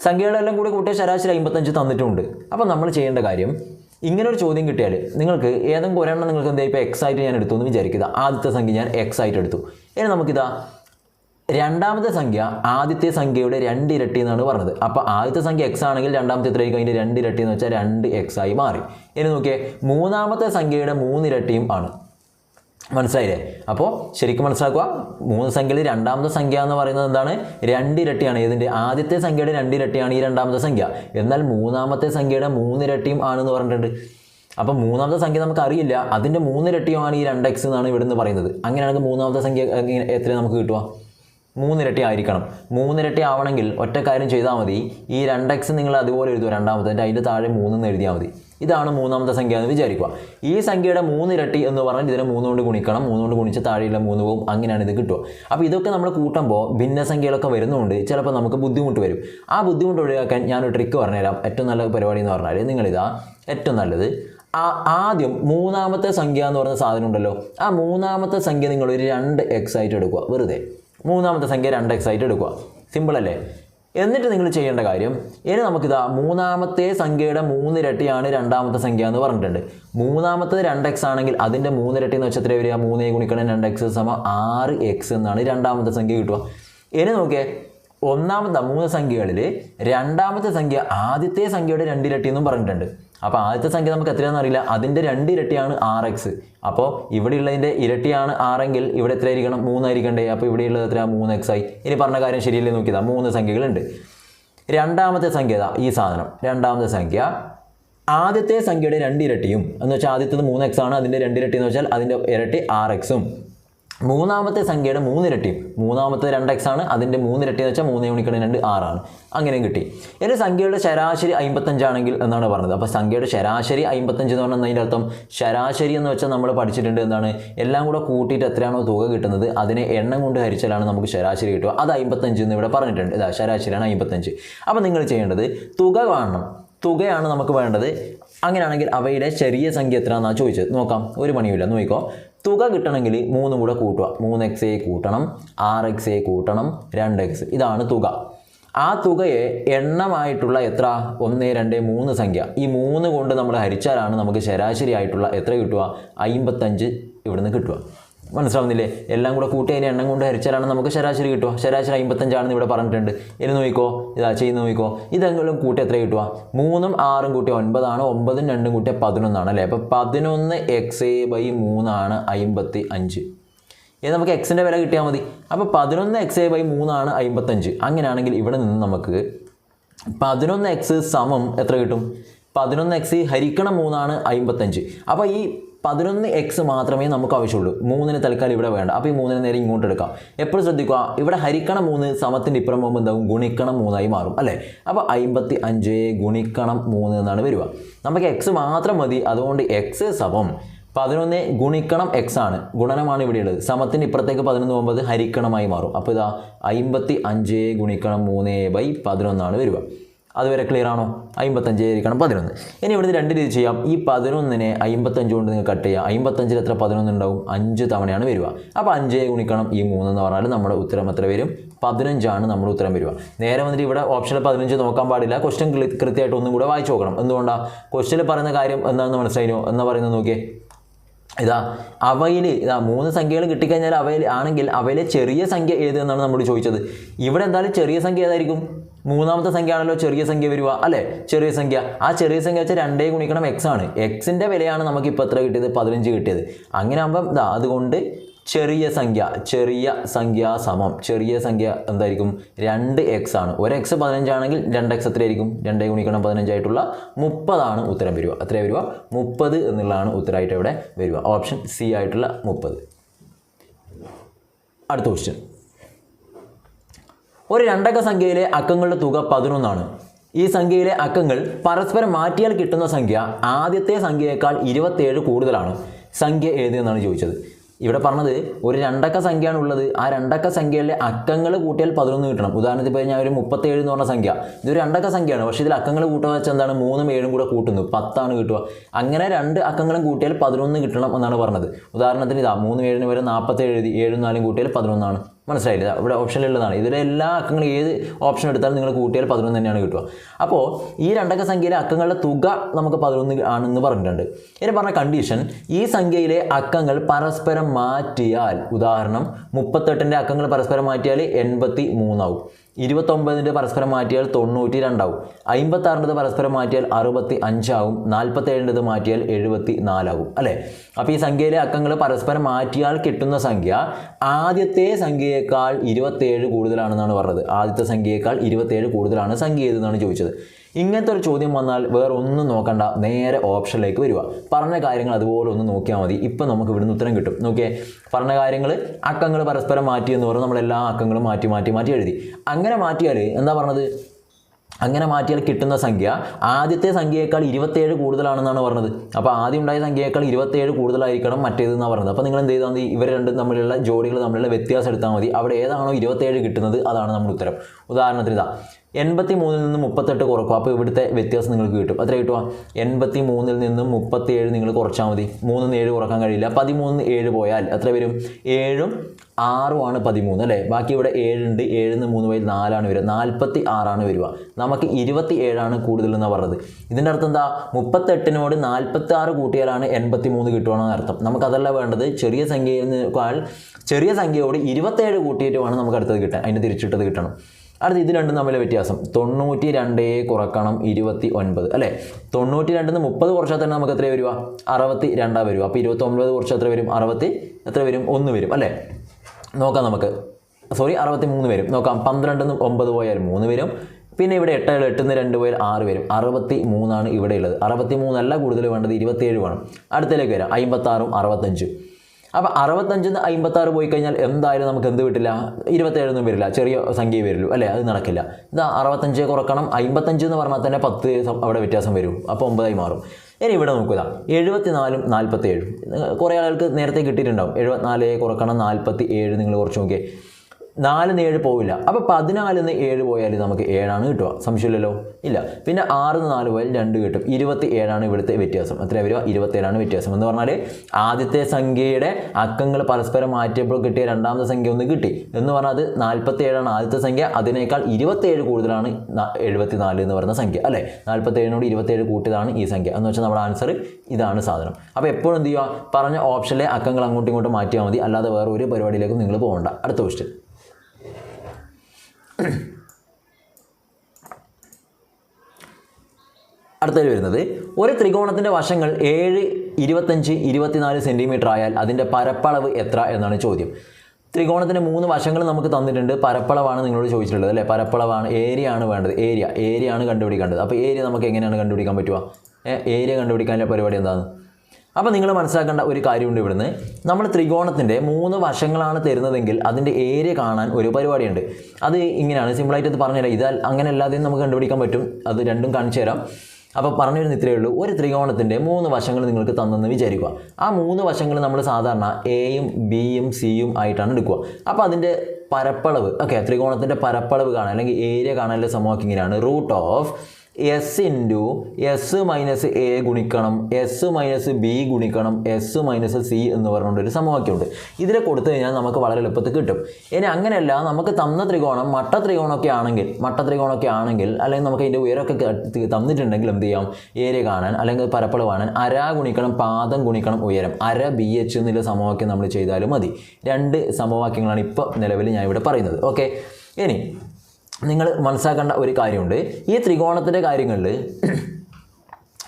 സംഖ്യകളെല്ലാം കൂടി കൂട്ടിയ ശരാശരി അമ്പത്തഞ്ച് തന്നിട്ടുണ്ട് അപ്പോൾ നമ്മൾ ചെയ്യേണ്ട കാര്യം ഇങ്ങനെ ഒരു ചോദ്യം കിട്ടിയാൽ നിങ്ങൾക്ക് ഏതെങ്കിലും ഒരെണ്ണം നിങ്ങൾക്ക് എന്താ ഇപ്പോൾ എക്സ് ആയിട്ട് ഞാൻ എടുത്തു എന്ന് വിചാരിക്കുക. ആദ്യത്തെ സംഖ്യ ഞാൻ എക്സ് ആയിട്ട് എടുത്തു. ഇനി നമുക്കിതാ രണ്ടാമത്തെ സംഖ്യ ആദ്യത്തെ സംഖ്യയുടെ രണ്ട് ഇരട്ടി എന്നാണ് പറഞ്ഞത്. അപ്പോൾ ആദ്യത്തെ സംഖ്യ എക്സ് ആണെങ്കിൽ രണ്ടാമത്തെ എത്രയായിരിക്കും അതിന്റെ രണ്ട് ഇരട്ടി എന്ന് വെച്ചാൽ രണ്ട് എക്സ് ആയി മാറി. ഇനി നോക്കിയേ മൂന്നാമത്തെ സംഖ്യയുടെ മൂന്നിരട്ടിയും ആണ്. മനസ്സിലായില്ലേ? അപ്പോൾ ശരിക്കും മനസ്സിലാക്കുക മൂന്ന് സംഖ്യയിൽ രണ്ടാമത്തെ സംഖ്യ എന്ന് പറയുന്നത് എന്താണ്? രണ്ടിരട്ടിയാണ് ഇതിന്റെ ആദ്യത്തെ സംഖ്യയുടെ രണ്ടിരട്ടിയാണ് ഈ രണ്ടാമത്തെ സംഖ്യ. എന്നാൽ മൂന്നാമത്തെ സംഖ്യയുടെ മൂന്നിരട്ടിയും ആണെന്ന് പറഞ്ഞിട്ടുണ്ട്. അപ്പം മൂന്നാമത്തെ സംഖ്യ നമുക്ക് അറിയില്ല അതിന്റെ മൂന്നിരട്ടിയുമാണ് ഈ രണ്ട് എക്സ് എന്നാണ് ഇവിടെ നിന്ന് പറയുന്നത്. അങ്ങനെയാണെങ്കിൽ മൂന്നാമത്തെ സംഖ്യ എത്ര നമുക്ക് കിട്ടുക? മൂന്നിരട്ടി ആയിരിക്കണം. മൂന്നിരട്ടി ആവണമെങ്കിൽ ഒറ്റ കാര്യം ചെയ്താൽ മതി. ഈ രണ്ട് എക്സ് നിങ്ങൾ അതുപോലെ എഴുതുക രണ്ടാമത്തെ അതിന്റെ താഴെ മൂന്നെന്ന് എഴുതിയാൽ മതി. ഇതാണ് മൂന്നാമത്തെ സംഖ്യ എന്ന് വിചാരിക്കുക. ഈ സംഖ്യയുടെ മൂന്നിരട്ടി എന്ന് പറഞ്ഞാൽ ഇതിനെ മൂന്നുകൊണ്ട് ഗുണിക്കണം. മൂന്നുകൊണ്ട് ഗുണിച്ച് താഴെയുള്ള മൂന്ന് പോകും. അങ്ങനെയാണ് ഇത് കിട്ടുക. അപ്പോൾ ഇതൊക്കെ നമ്മൾ കൂട്ടുമ്പോൾ ഭിന്ന സംഖ്യകളൊക്കെ വരുന്നുണ്ട്. ചിലപ്പോൾ നമുക്ക് ബുദ്ധിമുട്ട് വരും. ആ ബുദ്ധിമുട്ട് ഒഴിവാക്കാൻ ഞാനൊരു ട്രിക്ക് പറഞ്ഞുതരാം. ഏറ്റവും നല്ല പരിപാടി എന്ന് പറഞ്ഞാൽ നിങ്ങളിതാ ഏറ്റവും നല്ലത്. ആദ്യം മൂന്നാമത്തെ സംഖ്യ എന്ന് പറയുന്ന സാധനം ഉണ്ടല്ലോ. ആ മൂന്നാമത്തെ സംഖ്യ നിങ്ങൾ ഒരു രണ്ട് എക്സ് ആയിട്ട് എടുക്കുക. വെറുതെ. മൂന്നാമത്തെ സംഖ്യ രണ്ട് എക്സ് ആയിട്ട് എടുക്കുക. സിമ്പിൾ അല്ലേ? എന്നിട്ട് നിങ്ങൾ ചെയ്യേണ്ട കാര്യം ഇനി നമുക്കിതാ മൂന്നാമത്തെ സംഖ്യയുടെ മൂന്നിരട്ടിയാണ് രണ്ടാമത്തെ സംഖ്യ എന്ന് പറഞ്ഞിട്ടുണ്ട്. മൂന്നാമത്തത് രണ്ട് എക്സ് ആണെങ്കിൽ അതിന്റെ മൂന്നിരട്ടി എന്ന് വെച്ചാൽ എത്ര വരിക? മൂന്നേ ഗുണിക്കണം രണ്ട് എക്സ് സമ ആറ് എക്സ് എന്നാണ് രണ്ടാമത്തെ സംഖ്യ കിട്ടുക. ഇനി നോക്കിയേ ഒന്നാമത്തെ മൂന്ന് സംഖ്യകളിൽ രണ്ടാമത്തെ സംഖ്യ ആദ്യത്തെ സംഖ്യയുടെ രണ്ടിരട്ടി എന്നും പറഞ്ഞിട്ടുണ്ട്. അപ്പോൾ ആദ്യത്തെ സംഖ്യ നമുക്ക് എത്രയാണെന്ന് അറിയില്ല. അതിന്റെ രണ്ടിരട്ടിയാണ് ആർ എക്സ്. അപ്പോൾ ഇവിടെയുള്ളതിന്റെ ഇരട്ടിയാണ് ആറെങ്കിൽ ഇവിടെ എത്രയായിരിക്കണം? മൂന്നായിരിക്കണ്ടേ. അപ്പോൾ ഇവിടെയുള്ളത് എത്ര മൂന്ന് എക്സ് ആയി. ഇനി പറഞ്ഞ കാര്യം ശരിയല്ലേ നോക്കിയതാ. മൂന്ന് സംഖ്യകളുണ്ട്. രണ്ടാമത്തെ സംഖ്യ ഈ സാധനം. രണ്ടാമത്തെ സംഖ്യ. ആദ്യത്തെ സംഖ്യയുടെ രണ്ട് ഇരട്ടിയും എന്ന് വെച്ചാൽ ആദ്യത്തത് മൂന്ന് എക്സ് ആണ്. അതിന്റെ രണ്ടിരട്ടി എന്ന് വെച്ചാൽ അതിന്റെ ഇരട്ടി ആർ എക്സും. മൂന്നാമത്തെ സംഖ്യയുടെ മൂന്നിരട്ടിയും മൂന്നാമത്തെ രണ്ട് എക്സ് ആണ്. അതിന്റെ മൂന്നിരട്ടി എന്ന് വെച്ചാൽ മൂന്ന് യൂണിക്കണി രണ്ട് ആറാണ് അങ്ങനെയും കിട്ടി. ഇനി സംഖ്യയുടെ ശരാശരി അമ്പത്തഞ്ചാണെങ്കിൽ എന്നാണ് പറഞ്ഞത്. അപ്പോൾ സംഖ്യയുടെ ശരാശരി അമ്പത്തഞ്ച് എന്ന് പറഞ്ഞാൽ അതിന്റെ അർത്ഥം ശരാശരി എന്ന് വെച്ചാൽ നമ്മൾ പഠിച്ചിട്ടുണ്ട് എന്താണ്? എല്ലാം കൂടെ കൂട്ടിയിട്ട് എത്രയാണോ തുക കിട്ടുന്നത് അതിനെ എണ്ണം കൊണ്ട് ഹരിച്ചാലാണ് നമുക്ക് ശരാശരി കിട്ടുക. അത് അമ്പത്തഞ്ച് എന്ന് ഇവിടെ പറഞ്ഞിട്ടുണ്ട്. ഇതാ ശരാശരിയാണ് അമ്പത്തഞ്ച് അപ്പോൾ നിങ്ങൾ ചെയ്യേണ്ടത് തുക കാണണം. തുകയാണ് നമുക്ക് വേണ്ടത്. അങ്ങനെയാണെങ്കിൽ അവയുടെ ചെറിയ സംഖ്യ എത്രയാണെന്നാണ് ചോദിച്ചത്. നോക്കാം. ഒരു പണിയുമില്ല. നോക്കിക്കോ. തുക കിട്ടണമെങ്കിൽ മൂന്നും കൂടെ കൂട്ടുക. മൂന്ന് എക്സ് എ കൂട്ടണം ആറ് എക്സ് എ കൂട്ടണം രണ്ട് എക്സ് ഇതാണ് തുക. ആ തുകയെ എണ്ണമായിട്ടുള്ള എത്ര? ഒന്ന് രണ്ട് മൂന്ന് സംഖ്യ. ഈ മൂന്ന് കൊണ്ട് നമ്മൾ ഹരിച്ചാലാണ് നമുക്ക് ശരാശരി ആയിട്ടുള്ള എത്ര കിട്ടുക? അമ്പത്തഞ്ച് ഇവിടുന്ന് കിട്ടുക. മനസ്സിലാവുന്നില്ലേ? എല്ലാം കൂടെ കൂട്ടി അതിന് എണ്ണം കൊണ്ട് ഹരിച്ചാലാണ് നമുക്ക് ശരാശരി കിട്ടുക. ശരാശരി അമ്പത്തഞ്ചാണെന്ന് ഇവിടെ പറഞ്ഞിട്ടുണ്ട്. ഇനി നോക്കിക്കോ. ഇതാ ചെയ്ത് നോക്കിക്കോ. ഇതെങ്കിലും കൂട്ടി എത്ര കിട്ടുക? മൂന്നും ആറും കൂട്ടി ഒൻപതാണ് ഒമ്പതും രണ്ടും കൂട്ടിയ പതിനൊന്നാണ് അല്ലേ? അപ്പോൾ പതിനൊന്ന് എക്സ് ബൈ മൂന്നാണ് അമ്പത്തി അഞ്ച് ഇത് നമുക്ക് എക്സിന്റെ വില കിട്ടിയാൽ മതി. അപ്പോൾ പതിനൊന്ന് എക്സ് എ ബൈ മൂന്നാണ് അമ്പത്തഞ്ച് അങ്ങനെയാണെങ്കിൽ ഇവിടെ നിന്ന് നമുക്ക് പതിനൊന്ന് എക്സ് സമം എത്ര കിട്ടും? പതിനൊന്ന് എക്സ് ഹരിക്കണം മൂന്നാണ് അമ്പത്തഞ്ച് അപ്പോൾ ഈ പതിനൊന്ന് എക്സ് മാത്രമേ നമുക്ക് ആവശ്യമുള്ളൂ. മൂന്നിന് തൽക്കാലം ഇവിടെ വേണ്ട. അപ്പോൾ ഈ മൂന്നിന് നേരെ ഇങ്ങോട്ട് എടുക്കാം. എപ്പോഴും ശ്രദ്ധിക്കുക ഇവിടെ ഹരിക്കണം മൂന്ന് സമത്തിന്റെ ഇപ്പുറം പോകുമ്പോൾ എന്താകും ഗുണിക്കണം മൂന്നായി മാറും അല്ലേ? അപ്പോൾ അമ്പത്തി അഞ്ച് ഗുണിക്കണം മൂന്ന് എന്നാണ് വരിക. നമുക്ക് എക്സ് മാത്രം മതി. അതുകൊണ്ട് എക്സ് സമം പതിനൊന്ന് ഗുണിക്കണം എക്സ് ആണ്. ഗുണനമാണ് ഇവിടെയുള്ളത് സമത്തിന്റെ ഇപ്പുറത്തേക്ക് പതിനൊന്ന് പോകുമ്പോൾ ഹരിക്കണമായി മാറും. അപ്പോൾ ഇതാ അമ്പത്തി അഞ്ച് ഗുണിക്കണം മൂന്ന് ബൈ പതിനൊന്നാണ് വരിക. അതുവരെ ക്ലിയർ ആണോ? അമ്പത്തഞ്ച് ആയിരിക്കണം പതിനൊന്ന്. ഇനി ഇവിടുന്ന് രണ്ട് രീതി ചെയ്യാം. ഈ പതിനൊന്നിനെ അമ്പത്തഞ്ച് കൊണ്ട് നിങ്ങൾ കട്ട് ചെയ്യുക. അമ്പത്തഞ്ചിൽ എത്ര പതിനൊന്ന് ഉണ്ടാവും? അഞ്ച് തവണയാണ് വരിക. അപ്പോൾ അഞ്ച് ഗുണിക്കണം. ഈ മൂന്നെന്ന് പറഞ്ഞാൽ നമ്മുടെ ഉത്തരം എത്ര വരും? പതിനഞ്ചാണ് നമ്മുടെ ഉത്തരം വരിക. നേരെ വന്നിട്ട് ഇവിടെ ഓപ്ഷനിൽ പതിനഞ്ച് നോക്കാൻ പാടില്ല. ക്വസ്റ്റ്യൻ കൃത്യമായിട്ട് ഒന്നും കൂടെ വായിച്ചു നോക്കണം. എന്തുകൊണ്ടാണ് ക്വസ്റ്റ്യനിൽ പറയുന്ന കാര്യം എന്താണെന്ന് മനസ്സിലായിനോ? എന്ന് പറയുന്നത് നോക്കിയേ. ഇതാ അവയിൽ ഇതാ മൂന്ന് സംഖ്യകൾ കിട്ടിക്കഴിഞ്ഞാൽ അവയിൽ ആണെങ്കിൽ അവയിലെ ചെറിയ സംഖ്യ ഏത് എന്നാണ് നമ്മൾ ചോദിച്ചത്. ഇവിടെ എന്തായാലും ചെറിയ സംഖ്യ ഏതായിരിക്കും? മൂന്നാമത്തെ സംഖ്യ ആണല്ലോ ചെറിയ സംഖ്യ വരിക അല്ലേ? ചെറിയ സംഖ്യ. ആ ചെറിയ സംഖ്യ വെച്ചാൽ രണ്ടേ ഗുണിക്കണം എക്സ് ആണ്. എക്സിന്റെ വിലയാണ് നമുക്ക് ഇപ്പോൾ എത്ര കിട്ടിയത്? പതിനഞ്ച് കിട്ടിയത്. അങ്ങനെ ആകുമ്പം ഇതാ അതുകൊണ്ട് ചെറിയ സംഖ്യ ചെറിയ സംഖ്യ സമം. ചെറിയ സംഖ്യ എന്തായിരിക്കും? രണ്ട് എക്സ് ആണ്. ഒരു എക്സ് പതിനഞ്ചാണെങ്കിൽ രണ്ട് എക്സ് എത്രയായിരിക്കും? രണ്ടേ ഗുണിക്കണം പതിനഞ്ചായിട്ടുള്ള മുപ്പതാണ് ഉത്തരം വരിക. എത്ര വരിക? മുപ്പത് എന്നുള്ളതാണ് ഉത്തരമായിട്ട് ഇവിടെ വരിക. ഓപ്ഷൻ സി ആയിട്ടുള്ള മുപ്പത്. അടുത്ത ക്വസ്റ്റ്യൻ ഒരു രണ്ടക്ക സംഖ്യയിലെ അക്കങ്ങളുടെ തുക പതിനൊന്നാണ്. ഈ സംഖ്യയിലെ അക്കങ്ങൾ പരസ്പരം മാറ്റിയാൽ കിട്ടുന്ന സംഖ്യ ആദ്യത്തെ സംഖ്യയേക്കാൾ ഇരുപത്തേഴ് കൂടുതലാണ്. സംഖ്യ ഏത് എന്നാണ് ചോദിച്ചത്. ഇവിടെ പറഞ്ഞത് ഒരു രണ്ടക്ക സംഖ്യയാണ് ഉള്ളത് ആ രണ്ടക്ക സംഖ്യയിലെ അക്കങ്ങൾ കൂട്ടിയാൽ പതിനൊന്ന് കിട്ടണം. ഉദാഹരണത്തിന് ഞാൻ ഒരു മുപ്പത്തേഴ് എന്ന് പറഞ്ഞ സംഖ്യ. ഇതൊരു രണ്ടക്ക സംഖ്യയാണ്. പക്ഷേ ഇതിൽ അക്കങ്ങൾ കൂട്ടുക വെച്ചാൽ എന്താണ്? മൂന്നും ഏഴും കൂടെ കൂട്ടുന്നു. പത്താണ് കിട്ടുക. അങ്ങനെ രണ്ട് അക്കങ്ങളും കൂട്ടിയാൽ പതിനൊന്ന് കിട്ടണം എന്നാണ് പറഞ്ഞത്. ഉദാഹരണത്തിന് ഇതാ മൂന്ന് ഏഴിന് വരെ നാൽപ്പത്തേഴ് എഴുതി ഏഴും നാലും കൂട്ടിയാൽ പതിനൊന്നാണ്. മനസ്സിലായില്ല? ഇവിടെ ഓപ്ഷനിലുള്ളതാണ് ഇതിലെ എല്ലാ അക്കങ്ങളും ഏത് ഓപ്ഷൻ എടുത്താലും നിങ്ങൾ കൂട്ടിയാൽ പതിനൊന്ന് തന്നെയാണ് കിട്ടുക. അപ്പോൾ ഈ രണ്ടക്ക സംഖ്യയിലെ അക്കങ്ങളുടെ തുക നമുക്ക് പതിനൊന്ന് ആണെന്ന് പറഞ്ഞിട്ടുണ്ട്. ഇനി പറഞ്ഞ കണ്ടീഷൻ ഈ സംഖ്യയിലെ അക്കങ്ങൾ പരസ്പരം മാറ്റിയാൽ ഉദാഹരണം മുപ്പത്തെട്ടിന്റെ അക്കങ്ങൾ പരസ്പരം മാറ്റിയാൽ എൺപത്തി മൂന്നാവും ഇരുപത്തൊമ്പതിന്റെ പരസ്പരം മാറ്റിയാൽ തൊണ്ണൂറ്റി രണ്ടാവും അമ്പത്താറിന്റെ പരസ്പരം മാറ്റിയാൽ അറുപത്തി അഞ്ചാവും നാൽപ്പത്തേഴിന്റെത് മാറ്റിയാൽ എഴുപത്തി നാലാവും അല്ലേ? അപ്പോൾ ഈ സംഖ്യയിലെ അക്കങ്ങൾ പരസ്പരം മാറ്റിയാൽ കിട്ടുന്ന സംഖ്യ ആദ്യത്തെ സംഖ്യയേക്കാൾ ഇരുപത്തേഴ് കൂടുതലാണെന്നാണ് പറഞ്ഞത്. ആദ്യത്തെ സംഖ്യയേക്കാൾ ഇരുപത്തേഴ് കൂടുതലാണ് സംഖ്യ ഏതെന്നാണ് ചോദിച്ചത്. ഇങ്ങനത്തെ ഒരു ചോദ്യം വന്നാൽ വേറെ ഒന്നും നോക്കണ്ട നേരെ ഓപ്ഷനിലേക്ക് വരിക പറഞ്ഞ കാര്യങ്ങൾ അതുപോലെ ഒന്ന് നോക്കിയാൽ മതി. ഇപ്പം നമുക്ക് ഇവിടുന്ന് ഉത്തരം കിട്ടും. നോക്കിയേ പറഞ്ഞ കാര്യങ്ങൾ അക്കങ്ങൾ പരസ്പരം മാറ്റി എന്ന് പറഞ്ഞാൽ നമ്മൾ എല്ലാ അക്കങ്ങളും മാറ്റി മാറ്റി മാറ്റി എഴുതി. അങ്ങനെ മാറ്റിയാൽ എന്താ പറഞ്ഞത്? അങ്ങനെ മാറ്റിയാൽ കിട്ടുന്ന സംഖ്യ ആദ്യത്തെ സംഖ്യയേക്കാൾ ഇരുപത്തേഴ് കൂടുതലാണെന്നാണ് പറഞ്ഞത്. അപ്പോൾ ആദ്യം ഉണ്ടായ സംഖ്യയേക്കാൾ ഇരുപത്തേഴ് കൂടുതലായിരിക്കണം മറ്റേതെന്നാണ് പറഞ്ഞത്. അപ്പോൾ നിങ്ങൾ എന്ത് ചെയ്താൽ മതി? ഇവർ രണ്ടും തമ്മിലുള്ള ജോഡികൾ തമ്മിലുള്ള വ്യത്യാസം എടുത്താൽ മതി. അവിടെ ഏതാണോ ഇരുപത്തേഴ് കിട്ടുന്നത് അതാണ് നമ്മുടെ ഉത്തരം. ഉദാഹരണത്തിന് ഇതാ എൺപത്തി മൂന്നിൽ നിന്ന് മുപ്പത്തെട്ട് കുറക്കും. അപ്പോൾ ഇവിടുത്തെ വ്യത്യാസം നിങ്ങൾക്ക് കിട്ടും. എത്ര കിട്ടുക എൺപത്തി മൂന്നിൽ നിന്നും മുപ്പത്തി ഏഴ് നിങ്ങൾ കുറച്ചാൽ മതി. മൂന്നിന്ന് ഏഴ് കുറയ്ക്കാൻ കഴിയില്ല. പതിമൂന്ന് ഏഴ് പോയാൽ എത്ര വരും? ഏഴും ആറും ആണ് പതിമൂന്ന് അല്ലേ? ബാക്കി ഇവിടെ ഏഴുണ്ട് ഏഴിന്ന് മൂന്ന് പോയി നാലാണ് വരിക. നാൽപ്പത്തി ആറാണ് വരിക. നമുക്ക് ഇരുപത്തി ഏഴാണ് കൂടുതൽ എന്നാണ് പറഞ്ഞത്. ഇതിന്റെ അർത്ഥം എന്താ? മുപ്പത്തെട്ടിനോട് നാൽപ്പത്തി ആറ് കൂട്ടിയാലാണ് എൺപത്തി മൂന്ന് കിട്ടുകയാണെന്ന് അർത്ഥം. നമുക്കതല്ല വേണ്ടത്. ചെറിയ സംഖ്യയിൽ നിന്നേക്കാൾ ചെറിയ സംഖ്യയോട് ഇരുപത്തേഴ് കൂട്ടിയിട്ട് വേണം നമുക്ക് അടുത്തത് കിട്ടാൻ അതിന് തിരിച്ചിട്ടത് കിട്ടണം. അടുത്ത് ഇത് രണ്ടും തമ്മിലെ വ്യത്യാസം. തൊണ്ണൂറ്റി രണ്ടേ കുറക്കണം ഇരുപത്തി ഒൻപത് അല്ലേ? തൊണ്ണൂറ്റി രണ്ടിൽ നിന്ന് മുപ്പത് കുറച്ചാൽ തന്നെ നമുക്ക് എത്ര വരിക അറുപത്തി രണ്ടാ വരും അപ്പോൾ ഇരുപത്തി ഒൻപത് കുറച്ച് എത്ര വരും? അറുപത്തി എത്ര വരും? ഒന്ന് വരും അല്ലേ? നോക്കാം നമുക്ക്. സോറി അറുപത്തി മൂന്ന് വരും. നോക്കാം പന്ത്രണ്ടിൽ നിന്ന് ഒമ്പത് പോയാൽ മൂന്ന് വരും. പിന്നെ ഇവിടെ എട്ട് എട്ടിൽ നിന്ന് രണ്ട് പോയാൽ ആറ് വരും. അറുപത്തി മൂന്നാണ് ഇവിടെ ഉള്ളത്. അറുപത്തി മൂന്നല്ല കൂടുതൽ വേണ്ടത് ഇരുപത്തിയേഴ് വേണം. അടുത്തേക്ക് വരാം. അമ്പത്താറും അറുപത്തഞ്ചും. അപ്പോൾ അറുപത്തഞ്ചിൽ നിന്ന് അമ്പത്താറ് പോയി കഴിഞ്ഞാൽ എന്തായാലും നമുക്ക് എന്ത് കിട്ടില്ല ഇരുപത്തേഴൊന്നും വരില്ല. ചെറിയ സംഖ്യ വരുള്ളൂ. അല്ലേ? അത് നടക്കില്ല. ഇതാ അറുപത്തഞ്ച് കുറക്കണം. അമ്പത്തഞ്ച് എന്ന് പറഞ്ഞാൽ തന്നെ പത്ത് അവിടെ വ്യത്യാസം വരും. അപ്പോൾ ഒമ്പതായി മാറും. ഇനി ഇവിടെ നോക്കുക എഴുപത്തിനാലും നാൽപ്പത്തേഴും കുറേ ആളുകൾക്ക് നേരത്തെ കിട്ടിയിട്ടുണ്ടാവും. എഴുപത്തിനാല് കുറക്കണം നാൽപ്പത്തി ഏഴ് നിങ്ങൾ കുറച്ച് നോക്കിയേ. നാലിന്ന് ഏഴ് പോവില്ല. അപ്പോൾ പതിനാലിന്ന് ഏഴ് പോയാൽ നമുക്ക് ഏഴാണ് കിട്ടുക. സംശയമില്ലല്ലോ? ഇല്ല. പിന്നെ ആറിന്ന് നാല് പോയാൽ രണ്ട് കിട്ടും. ഇരുപത്തി ഏഴാണ് ഇവിടുത്തെ വ്യത്യാസം. എത്ര വരിക? ഇരുപത്തേഴാണ് വ്യത്യാസം. എന്ന് പറഞ്ഞാൽ ആദ്യത്തെ സംഖ്യയുടെ അക്കങ്ങൾ പരസ്പരം മാറ്റിയപ്പോൾ കിട്ടിയ രണ്ടാമത്തെ സംഖ്യ ഒന്ന് കിട്ടി. എന്ന് പറഞ്ഞാൽ അത് നാൽപ്പത്തി ഏഴാണ് ആദ്യത്തെ സംഖ്യ. അതിനേക്കാൾ ഇരുപത്തേഴ് കൂടുതലാണ് എഴുപത്തി നാല് എന്ന് പറയുന്ന സംഖ്യ. അല്ലേ? നാൽപ്പത്തേഴിനോട് ഇരുപത്തേഴ് കൂട്ടിയതാണ് ഈ സംഖ്യ. എന്ന് വെച്ചാൽ നമ്മുടെ ആൻസർ ഇതാണ് സാധനം. അപ്പോൾ എപ്പോഴും എന്ത് ചെയ്യുക? പറഞ്ഞ ഓപ്ഷനിലെ അക്കങ്ങൾ അങ്ങോട്ടും ഇങ്ങോട്ടും മാറ്റിയാൽ മതി. അല്ലാതെ വേറെ ഒരു പരിപാടിയിലേക്കും നിങ്ങൾ പോകണ്ട. അടുത്ത ക്വസ്റ്റ്യൻ അടുത്തത് വരുന്നത് ഒരു ത്രികോണത്തിന്റെ വശങ്ങൾ ഏഴ് ഇരുപത്തഞ്ച് ഇരുപത്തിനാല് സെന്റിമീറ്റർ ആയാൽ അതിന്റെ പരപ്പളവ് എത്ര എന്നാണ് ചോദ്യം. ത്രികോണത്തിന്റെ മൂന്ന് വശങ്ങൾ നമുക്ക് തന്നിട്ടുണ്ട്. പരപ്പളവാണ് നിങ്ങളോട് ചോദിച്ചിട്ടുള്ളത് അല്ലേ? പരപ്പളവാണ് ഏരിയ ആണ് വേണ്ടത്. ഏരിയ ഏരിയ ആണ് കണ്ടുപിടിക്കേണ്ടത്. അപ്പോൾ ഏരിയ നമുക്ക് എങ്ങനെയാണ് കണ്ടുപിടിക്കാൻ പറ്റുക? ഏരിയ കണ്ടുപിടിക്കാനുള്ള പരിപാടി എന്താണ്? അപ്പോൾ നിങ്ങൾ മനസ്സിലാക്കേണ്ട ഒരു കാര്യമുണ്ട് ഇവിടുന്ന്. നമ്മൾ ത്രികോണത്തിന്റെ മൂന്ന് വശങ്ങളാണ് തരുന്നതെങ്കിൽ അതിന്റെ ഏരിയ കാണാൻ ഒരു പരിപാടിയുണ്ട്. അത് ഇങ്ങനെയാണ്. സിമ്പിളായിട്ട് ഇത് പറഞ്ഞുതരാം. ഇതാൽ അങ്ങനെ അല്ലാതെയും നമുക്ക് കണ്ടുപിടിക്കാൻ പറ്റും. അത് രണ്ടും കാണിച്ചു തരാം. അപ്പോൾ പറഞ്ഞു വരുന്ന ഇത്രയേ ഉള്ളൂ. ഒരു ത്രികോണത്തിന്റെ മൂന്ന് വശങ്ങൾ നിങ്ങൾക്ക് തന്നെന്ന് വിചാരിക്കുക. ആ മൂന്ന് വശങ്ങൾ നമ്മൾ സാധാരണ എയും ബിയും സിയും ആയിട്ടാണ് എടുക്കുക. അപ്പോൾ അതിന്റെ പരപ്പളവ് ഓക്കെ ത്രികോണത്തിന്റെ പരപ്പളവ് കാണാൻ അല്ലെങ്കിൽ ഏരിയ കാണാനുള്ള സമവാക്യം ഇങ്ങനെയാണ്. Root of S into S minus A ഗുണിക്കണം എസ് മൈനസ് ബി ഗുണിക്കണം എസ് മൈനസ് സി എന്ന് പറഞ്ഞുകൊണ്ട് ഒരു സമവാക്യമുണ്ട്. ഇതിൽ കൊടുത്തു കഴിഞ്ഞാൽ നമുക്ക് വളരെ എളുപ്പത്തിൽ കിട്ടും. ഇനി അങ്ങനെയല്ല നമുക്ക് തന്ന ത്രികോണം മട്ട ത്രികോണമൊക്കെ ആണെങ്കിൽ മട്ട ത്രികോണമൊക്കെ ആണെങ്കിൽ അല്ലെങ്കിൽ നമുക്ക് അതിന്റെ ഉയരമൊക്കെ തന്നിട്ടുണ്ടെങ്കിൽ എന്ത് ചെയ്യാം? ഏരിയ കാണാൻ അല്ലെങ്കിൽ പരപ്പളവ് കാണാൻ അര ഗുണിക്കണം പാദം ഗുണിക്കണം ഉയരം. അര ബി എച്ച് എന്നുള്ള സമവാക്യം നമ്മൾ ചെയ്താലും മതി. രണ്ട് സമവാക്യങ്ങളാണ് ഇപ്പോൾ നിലവിൽ ഞാൻ ഇവിടെ പറയുന്നത്. ഓക്കെ ഇനി നിങ്ങൾ മനസ്സിലാക്കേണ്ട ഒരു കാര്യമുണ്ട്. ഈ ത്രികോണത്തിന്റെ കാര്യങ്ങളിൽ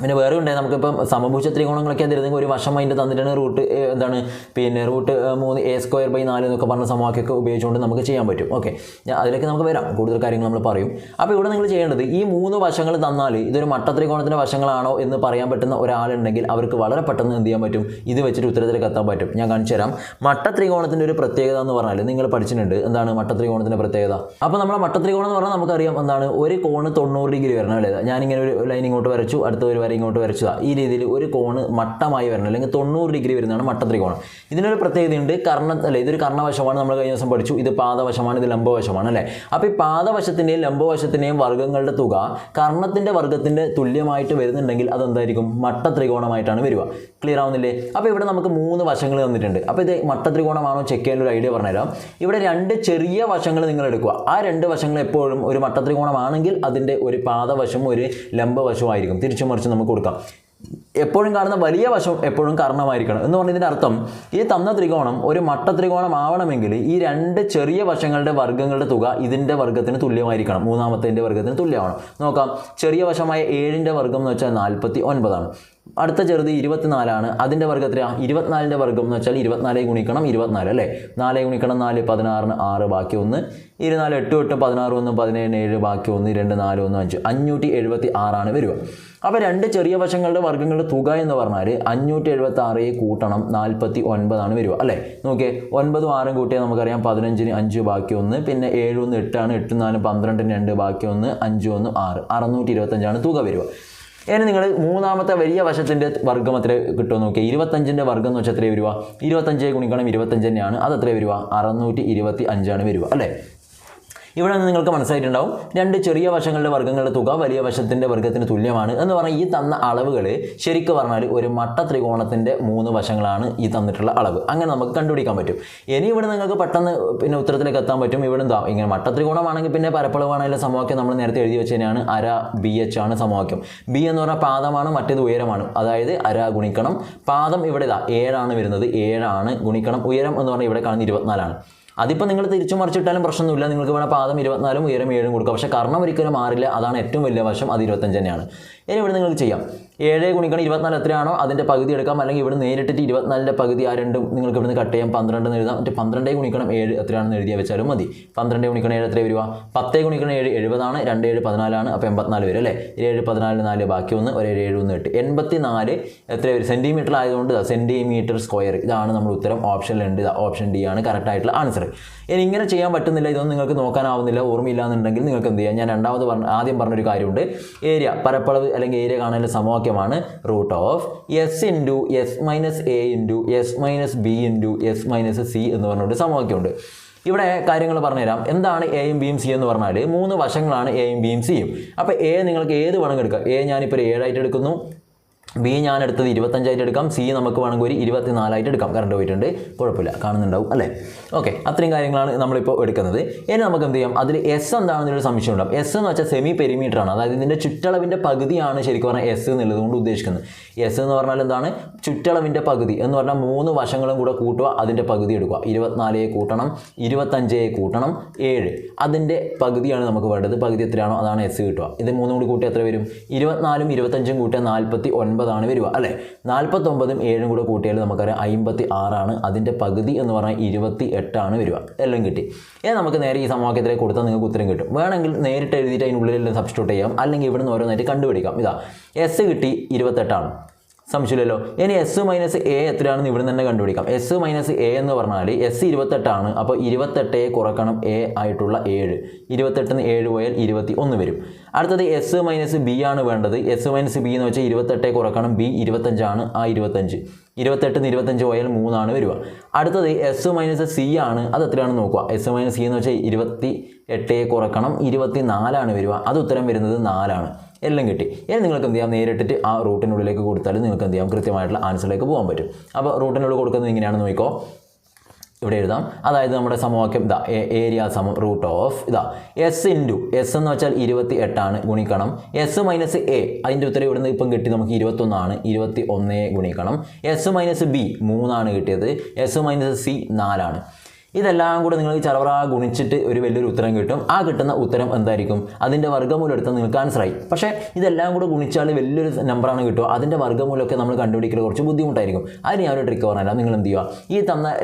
പിന്നെ വേറെ ഉണ്ടായി നമുക്കിപ്പം സമഭുജ ത്രികോണങ്ങളൊക്കെ തരുന്നെങ്കിൽ ഒരു വർഷം അതിന്റെ തന്നിട്ടാണ് റൂട്ട് എന്താണ് പിന്നെ റൂട്ട് മൂന്ന് എ സ്ക്വയർ ബൈ നാല് എന്നൊക്കെ പറഞ്ഞ സമവാക്യമൊക്കെ ഉപയോഗിച്ചുകൊണ്ട് നമുക്ക് ചെയ്യാൻ പറ്റും. ഓക്കെ. അതിലേക്ക് നമുക്ക് വരാം. കൂടുതൽ കാര്യങ്ങൾ നമ്മൾ പറയും. അപ്പോൾ ഇവിടെ നിങ്ങൾ ചെയ്യേണ്ടത് ഈ മൂന്ന് വശങ്ങൾ തന്നാൽ ഇതൊരു മട്ട ത്രികോണത്തിന്റെ വശങ്ങളാണോ എന്ന് പറയാൻ പറ്റുന്ന ഒരാളുണ്ടെങ്കിൽ അവർക്ക് വളരെ പെട്ടെന്ന് എന്ത് ചെയ്യാൻ പറ്റും? ഇത് വെച്ചിട്ട് ഉത്തരത്തിലേക്ക് എത്താൻ പറ്റും. ഞാൻ കാണിച്ചു തരാം. മട്ട ത്രികോണത്തിന്റെ ഒരു പ്രത്യേകത എന്ന് പറഞ്ഞാൽ നിങ്ങൾ പഠിച്ചിട്ടുണ്ട്. എന്താണ് മട്ട ത്രികോണത്തിന്റെ പ്രത്യേകത? അപ്പോൾ നമ്മുടെ മട്ട ത്രികോണം എന്ന് പറഞ്ഞാൽ നമുക്കറിയാം എന്താണ് ഒരു കോണ് തൊണ്ണൂറ് ഡിഗ്രി വരണം അല്ലേ? ഞാനിങ്ങനെ ഒരു ലൈൻ ഇങ്ങോട്ട് വരച്ചു. അടുത്ത ഒരു വര ഇങ്ങോട്ട് വരച്ചതാ ഈ രീതിയിൽ ഒരു കോണ് മട്ടമായി വരണം. അല്ലെങ്കിൽ തൊണ്ണൂറ് ഡിഗ്രി വരുന്നതാണ് മട്ടത്രികോണം. ഇതിനൊരു പ്രത്യേകതയുണ്ട്. കർണ അല്ല ഇതൊരു കർണവശമാണ്. നമ്മൾ കഴിഞ്ഞ ദിവസം പഠിച്ചു. ഇത് പാദവശമാണ് ഇത് ലംബവശമാണ് അല്ലേ? അപ്പോൾ ഈ പാദവശത്തിന്റെയും ലംബവശത്തിന്റെയും വർഗങ്ങളുടെ തുക കർണത്തിന്റെ വർഗത്തിന്റെ തുല്യമായിട്ട് വരുന്നുണ്ടെങ്കിൽ അതെന്തായിരിക്കും? മട്ടത്രികോണമായിട്ടാണ് വരിക. ക്ലിയർ ആവുന്നില്ലേ? അപ്പോൾ ഇവിടെ നമുക്ക് മൂന്ന് വശങ്ങൾ തന്നിട്ടുണ്ട്. അപ്പോൾ ഇത് മട്ടത്രികോണമാണോ? ചെക്ക് ചെയ്യാൻ ഒരു ഐഡിയ പറഞ്ഞുതരാം. ഇവിടെ രണ്ട് ചെറിയ വശങ്ങൾ നിങ്ങൾ എടുക്കുക. ആ രണ്ട് വശങ്ങൾ എപ്പോഴും ഒരു മട്ടത്രികോണമാണെങ്കിൽ അതിന്റെ ഒരു പാദവശം ഒരു ലംബവശവും ആയിരിക്കും തിരിച്ചു മറിച്ച് നമുക്ക് കൊടുക്കാം. എപ്പോഴും കാണുന്ന വലിയ വശം എപ്പോഴും കർണമായിരിക്കണം എന്ന് പറഞ്ഞതിന്റെ അർത്ഥം ഈ തന്ന ത്രികോണം ഒരു മട്ട ത്രികോണം ആവണമെങ്കിൽ ഈ രണ്ട് ചെറിയ വശങ്ങളുടെ വർഗങ്ങളുടെ തുക ഇതിന്റെ വർഗത്തിന് തുല്യമായിരിക്കണം. മൂന്നാമത്തെ വർഗത്തിന് തുല്യമാവണം. നോക്കാം. ചെറിയ വശമായ ഏഴിന്റെ വർഗം എന്ന് വെച്ചാൽ നാൽപ്പത്തി ഒൻപതാണ് അടുത്ത ചെറുത് ഇരുപത്തിനാലാണ്. അതിന്റെ വർഗത്തിലാണ് ഇരുപത്തിനാലിന്റെ വർഗം എന്ന് വെച്ചാൽ ഇരുപത്തിനാല് ഗുണിക്കണം ഇരുപത്തിനാല് അല്ലേ? നാല് ഗുണിക്കണം നാല് പതിനാറിന് ആറ് ബാക്കി ഒന്ന്. ഇരുനാല് എട്ട് എട്ട് പതിനാറ് ഒന്ന് പതിനേഴ് ഏഴ് ബാക്കി ഒന്ന് രണ്ട് നാല് ഒന്ന് അഞ്ച്. അഞ്ഞൂറ്റി എഴുപത്തി ആറാണ് വരിക. അപ്പോൾ രണ്ട് ചെറിയ വശങ്ങളുടെ വർഗങ്ങളുടെ തുക എന്ന് പറഞ്ഞാൽ അഞ്ഞൂറ്റി എഴുപത്തി ആറ് കൂട്ടണം നാൽപ്പത്തി ഒൻപതാണ് വരിക അല്ലേ? നോക്കിയേ ഒൻപതും ആറും കൂട്ടിയാൽ നമുക്കറിയാം പതിനഞ്ചിന് അഞ്ച് ബാക്കി ഒന്ന് പിന്നെ ഏഴ് ഒന്ന് എട്ടാണ് എട്ട് നാല് പന്ത്രണ്ടിന് രണ്ട് ബാക്കി ഒന്ന് അഞ്ച് ഒന്ന് ആറ് അറുന്നൂറ്റി ഇരുപത്തഞ്ചാണ് തുക വരിക. ഇനി നിങ്ങൾ മൂന്നാമത്തെ വലിയ വശത്തിന്റെ വർഗം എത്ര കിട്ടുമോ നോക്കിയാൽ ഇരുപത്തഞ്ചിന്റെ വർഗം എന്ന് വെച്ചാൽ എത്ര വരിക? ഇരുപത്തഞ്ച് ഗുണിക്കണം ഇരുപത്തഞ്ച് തന്നെയാണ് അത് എത്ര വരിക? അറുന്നൂറ്റി ഇരുപത്തി അഞ്ചാണ് വരിക അല്ലേ? ഇവിടെ നിന്ന് നിങ്ങൾക്ക് മനസ്സിലായിട്ടുണ്ടാവും. രണ്ട് ചെറിയ വശങ്ങളുടെ വർഗങ്ങളുടെ തുക വലിയ വശത്തിന്റെ വർഗത്തിന് തുല്യമാണ് എന്ന് പറഞ്ഞാൽ ഈ തന്ന അളവുകൾ ശരിക്കും പറഞ്ഞാൽ ഒരു മട്ട ത്രികോണത്തിന്റെ മൂന്ന് വശങ്ങളാണ് ഈ തന്നിട്ടുള്ള അളവ്. അങ്ങനെ നമുക്ക് കണ്ടുപിടിക്കാൻ പറ്റും. ഇനി ഇവിടെ നിങ്ങൾക്ക് പെട്ടെന്ന് പിന്നെ ഉത്തരത്തിലേക്ക് എത്താൻ പറ്റും. ഇവിടെ എന്താ? ഇങ്ങനെ മട്ട ത്രികോണമാണെങ്കിൽ പിന്നെ പരപ്പളവാണെങ്കിലെ സമവാക്യം നമ്മൾ നേരത്തെ എഴുതി വെച്ചതിനാണ് അര ബി എച്ച് ആണ് സമവാക്യം. ബി എന്ന് പറഞ്ഞാൽ പാദമാണ് മറ്റേത് ഉയരമാണ്. അതായത് അര ഗുണിക്കണം. പാദം ഇവിടെ ഇതാ ഏഴാണ് വരുന്നത്. ഏഴാണ് ഗുണിക്കണം. ഉയരം എന്ന് പറഞ്ഞാൽ ഇവിടെ കാണുന്ന ഇരുപത്തിനാലാണ്. അതിപ്പോൾ നിങ്ങൾ തിരിച്ചു മറിച്ചിട്ടാലും പ്രശ്നമൊന്നുമില്ല. നിങ്ങൾക്ക് വേണം പാദം ഇരുപത്തിനാലും ഉയരം ഏഴും കൊടുക്കുക പക്ഷേ കർണം ഒരിക്കലും മാറില്ല. അതാണ് ഏറ്റവും വലിയ വശം. അത് ഇരുപത്തഞ്ച് തന്നെയാണ്. ഇനി ഇവിടെ നിങ്ങൾക്ക് ചെയ്യാം. ഏഴ് ഗുണിക്കണം ഇരുപത്തിനാല് എത്രയാണോ അതിന്റെ പകുതി എടുക്കാം. അല്ലെങ്കിൽ ഇവിടെ നേരിട്ടിട്ട് ഇരുപത്തിനാലിന്റെ പകുതി ആ രണ്ടും നിങ്ങൾക്ക് ഇവിടുന്ന് കട്ട് ചെയ്യാം. പന്ത്രണ്ട് എന്ന് എഴുതാം. മറ്റേ പന്ത്രണ്ടേ ഗുണിക്കണം ഏഴ് എത്രയാണെന്ന് എഴുതിയാൽ വെച്ചാലും മതി. പന്ത്രണ്ടേ ഗുണിക്കണം ഏഴ് എത്ര വരിക? പത്തേ ഗുണിക്കണം ഏഴ് എഴുപതാണ്. രണ്ട് ഏഴ് പതിനാലാണ്. അപ്പോൾ എൺപത്തിനാല് വരും അല്ലേ? ഏഴ് പതിനാല് നാല് ബാക്കി ഒന്ന് ഒരു ഏഴ് ഒന്ന് എട്ട്. എൺപത്തി നാല് എത്ര വരും? സെന്റിമീറ്റർ ആയതുകൊണ്ട് സെന്റിമീറ്റർ സ്ക്വയർ ഇതാണ് നമ്മൾ ഉത്തരം. ഓപ്ഷനിലുണ്ട് ഓപ്ഷൻ ഡി ആണ് കറക്റ്റ് ആയിട്ടുള്ള ആൻസർ ഇനി ഇങ്ങനെ ചെയ്യാൻ പറ്റുന്നില്ല. ഇതൊന്നും നിങ്ങൾക്ക് നോക്കാനാവുന്നില്ല. ഓർമ്മയില്ല എന്നുണ്ടെങ്കിൽ നിങ്ങൾക്ക് എന്ത് ചെയ്യാം? ഞാൻ രണ്ടാമത് പറഞ്ഞ ആദ്യം പറഞ്ഞൊരു കാര്യമുണ്ട്. ഏരിയ പരപ്പളവ് അല്ലെങ്കിൽ ഏരിയ കാണാനുള്ള സമവാക്യമാണ് root of S into S minus A into S minus B into S minus C എന്ന് പറഞ്ഞൊരു സമവാക്യമുണ്ട്. ഇവിടെ കാര്യങ്ങൾ പറഞ്ഞുതരാം. എന്താണ് എയും ബിയും സി എന്ന് പറഞ്ഞാൽ മൂന്ന് വശങ്ങളാണ് എയും ബിയും സിയും അപ്പോൾ എ നിങ്ങൾക്ക് ഏത് വേണമെങ്കിൽ എടുക്കാം. എ ഞാനിപ്പോൾ ഏഴായിട്ട് എടുക്കുന്നു. ബി ഞാൻ എടുത്തത് ഇരുപത്തഞ്ചായിട്ട് എടുക്കാം. സി നമുക്ക് വേണമെങ്കിൽ ഒരു ഇരുപത്തിനാലായിട്ട് എടുക്കാം. കറണ്ട് പോയിട്ടുണ്ട്. കുഴപ്പമില്ല. കാണുന്നുണ്ടാവും അല്ലേ? ഓക്കെ അത്രയും കാര്യങ്ങളാണ് നമ്മളിപ്പോൾ എടുക്കുന്നത്. ഇനി നമുക്ക് എന്ത് ചെയ്യാം? അതിൽ എസ് എന്താണെന്നൊരു സംശയം ഉണ്ടാവും. എസ് എന്ന് വെച്ചാൽ സെമി പെരിമീറ്റർ ആണ്. അതായത് ഇതിന്റെ ചുറ്റളവിന്റെ പകുതിയാണ് ശരിക്കും പറഞ്ഞാൽ എസ് എന്നുള്ളത് കൊണ്ട് ഉദ്ദേശിക്കുന്നത്. എസ് എന്ന് പറഞ്ഞാൽ എന്താണ്? ചുറ്റളവിന്റെ പകുതി എന്ന് പറഞ്ഞാൽ മൂന്ന് വശങ്ങളും കൂടെ കൂട്ടുക അതിന്റെ പകുതി എടുക്കുക. ഇരുപത്തിനാലേ കൂട്ടണം ഇരുപത്തഞ്ചേ കൂട്ടണം ഏഴ്. അതിന്റെ പകുതിയാണ് നമുക്ക് വേണ്ടത്. പകുതി എത്രയാണോ അതാണ് എസ് കിട്ടുക. ഇത് മൂന്നും കൂടി കൂട്ടി എത്ര വരും? ഇരുപത്തിനാലും ഇരുപത്തഞ്ചും കൂട്ടിയാൽ നാൽപ്പത്തി ഒൻപതാണ് വരിക അല്ലേ? നാൽപ്പത്തൊമ്പതും ഏഴും കൂടെ കൂട്ടിയാൽ നമുക്കറിയാം അമ്പത്തി ആറാണ് അതിന്റെ പകുതി എന്ന് പറഞ്ഞാൽ ഇരുപത്തി എട്ടാണ് വരിക. എല്ലാം കിട്ടി. ഇനി നമുക്ക് നേരെ ഈ സമവാക്യത്തിലേക്ക് കൊടുത്താൽ നിങ്ങൾക്ക് ഉത്തരം കിട്ടും. വേണമെങ്കിൽ നേരിട്ട് എഴുതിയിട്ട് അതിനുള്ളിൽ സബ്സ്റ്റിറ്റ്യൂട്ട് ചെയ്യാം. അല്ലെങ്കിൽ ഇവിടുന്ന് ഓരോന്നായിട്ട് കണ്ടുപിടിക്കാം. ഇതാ എസ് കിട്ടി ഇരുപത്തെട്ടാണ്. സംശയമില്ലല്ലോ. ഇനി എസ് മൈനസ് എ എത്രയാണെന്ന് ഇവിടെ തന്നെ കണ്ടുപിടിക്കാം. എസ് മൈനസ് എ എന്ന് പറഞ്ഞാൽ എസ് ഇരുപത്തെട്ടാണ് അപ്പോൾ ഇരുപത്തെട്ടേ കുറക്കണം എ ആയിട്ടുള്ള ഏഴ്. ഇരുപത്തെട്ടിന് ഏഴ് പോയാൽ ഇരുപത്തി ഒന്ന് വരും. അടുത്തത് എസ് മൈനസ് ബി ആണ് വേണ്ടത്. എസ് മൈനസ് ബി എന്ന് വെച്ചാൽ ഇരുപത്തെട്ടേ കുറക്കണം ബി ഇരുപത്തഞ്ചാണ് ആ ഇരുപത്തഞ്ച്. ഇരുപത്തെട്ടിന് ഇരുപത്തഞ്ച് പോയാൽ മൂന്നാണ് വരിക. അടുത്തത് എസ് മൈനസ് സി ആണ് അത് എത്രയാണെന്ന് നോക്കുക. എസ് മൈനസ് സി എന്ന് വെച്ചാൽ ഇരുപത്തി എട്ടേ കുറക്കണം ഇരുപത്തി നാലാണ് വരിക. അത് ഉത്തരം വരുന്നത് നാലാണ്. എല്ലാം കിട്ടി. ഇനി നിങ്ങൾക്ക് എന്ത് ചെയ്യാം? നേരിട്ടിട്ട് ആ റൂട്ടിനുള്ളിലേക്ക് കൊടുത്താൽ നിങ്ങൾക്ക് എന്ത് ചെയ്യാം? കൃത്യമായിട്ടുള്ള ആൻസറിലേക്ക് പോകാൻ പറ്റും. അപ്പോൾ റൂട്ടിനുള്ളിൽ കൊടുക്കുന്നത് ഇങ്ങനെയാണെന്ന് നോക്കിക്കോ. ഇവിടെ എഴുതാം. അതായത് നമ്മുടെ സമവാക്യം ഇതാ ഏരിയ സമം റൂട്ട് ഓഫ് ഇതാ എസ് ഇന്റു എസ് എന്ന് വെച്ചാൽ ഇരുപത്തി എട്ടാണ് ഗുണിക്കണം. എസ് മൈനസ് എ അതിന്റെ ഉത്തരം ഇവിടുന്ന് ഇപ്പം കിട്ടി നമുക്ക് ഇരുപത്തൊന്നാണ്. ഇരുപത്തി ഒന്നേ ഗുണിക്കണം. എസ് മൈനസ് ബി മൂന്നാണ് കിട്ടിയത്. എസ് മൈനസ് സി നാലാണ്. ഇതെല്ലാം കൂടെ നിങ്ങൾ ചറവറ ഗുണിച്ചിട്ട് ഒരു വലിയൊരു ഉത്തരം കിട്ടും. ആ കിട്ടുന്ന ഉത്തരം എന്തായിരിക്കും? അതിന്റെ വർഗമൂലം എടുത്താൽ നിങ്ങൾക്ക് ആൻസറായി പക്ഷേ ഇതെല്ലാം കൂടെ ഗുണിച്ചാൽ വലിയൊരു നമ്പറാണ് കിട്ടുക. അതിന്റെ വർഗമൂലമൊക്കെ നമ്മൾ കണ്ടുപിടിക്കുന്നത് കുറച്ച് ബുദ്ധിമുട്ടായിരിക്കും. അതിന് ഞാൻ ഒരു ട്രിക്ക് പറഞ്ഞാൽ നിങ്ങൾ എന്ത് ചെയ്യുക? ഈ തന്ന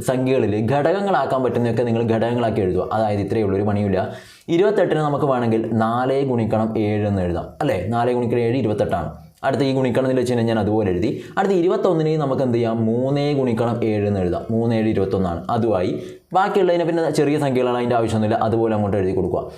സംഖ്യകളിൽ ഘടകങ്ങളാക്കാൻ പറ്റുന്നതൊക്കെ നിങ്ങൾ ഘടകങ്ങളാക്കി എഴുതുക. അതായത് ഇത്രയേ ഉള്ളൂ ഒരു പണിയില്ല ഇരുപത്തെട്ടിന് നമുക്ക് വേണമെങ്കിൽ നാലേ ഗുണിക്കണം ഏഴ് എന്ന് എഴുതാം. അല്ലേ? നാലേ ഗുണിക്കണം ഏഴ് ഇരുപത്തെട്ടാണ്. അടുത്ത ഈ ഗുണിക്കണം എന്ന് വെച്ച് കഴിഞ്ഞാൽ ഞാൻ അതുപോലെ എഴുതി. അടുത്ത ഇരുപത്തൊന്നിന് നമുക്ക് എന്ത് ചെയ്യാം? മൂന്നേ ഗുണിക്കണം ഏഴ് എന്ന് എഴുതാം. മൂന്ന് ഏഴ് ഇരുപത്തൊന്നാണ്. അതുമായി ബാക്കിയുള്ളതിനെ പിന്നെ ചെറിയ സംഖ്യകളാണ് അതിന്റെ ആവശ്യമൊന്നുമില്ല. അതുപോലെ അങ്ങോട്ട് എഴുതി കൊടുക്കുക.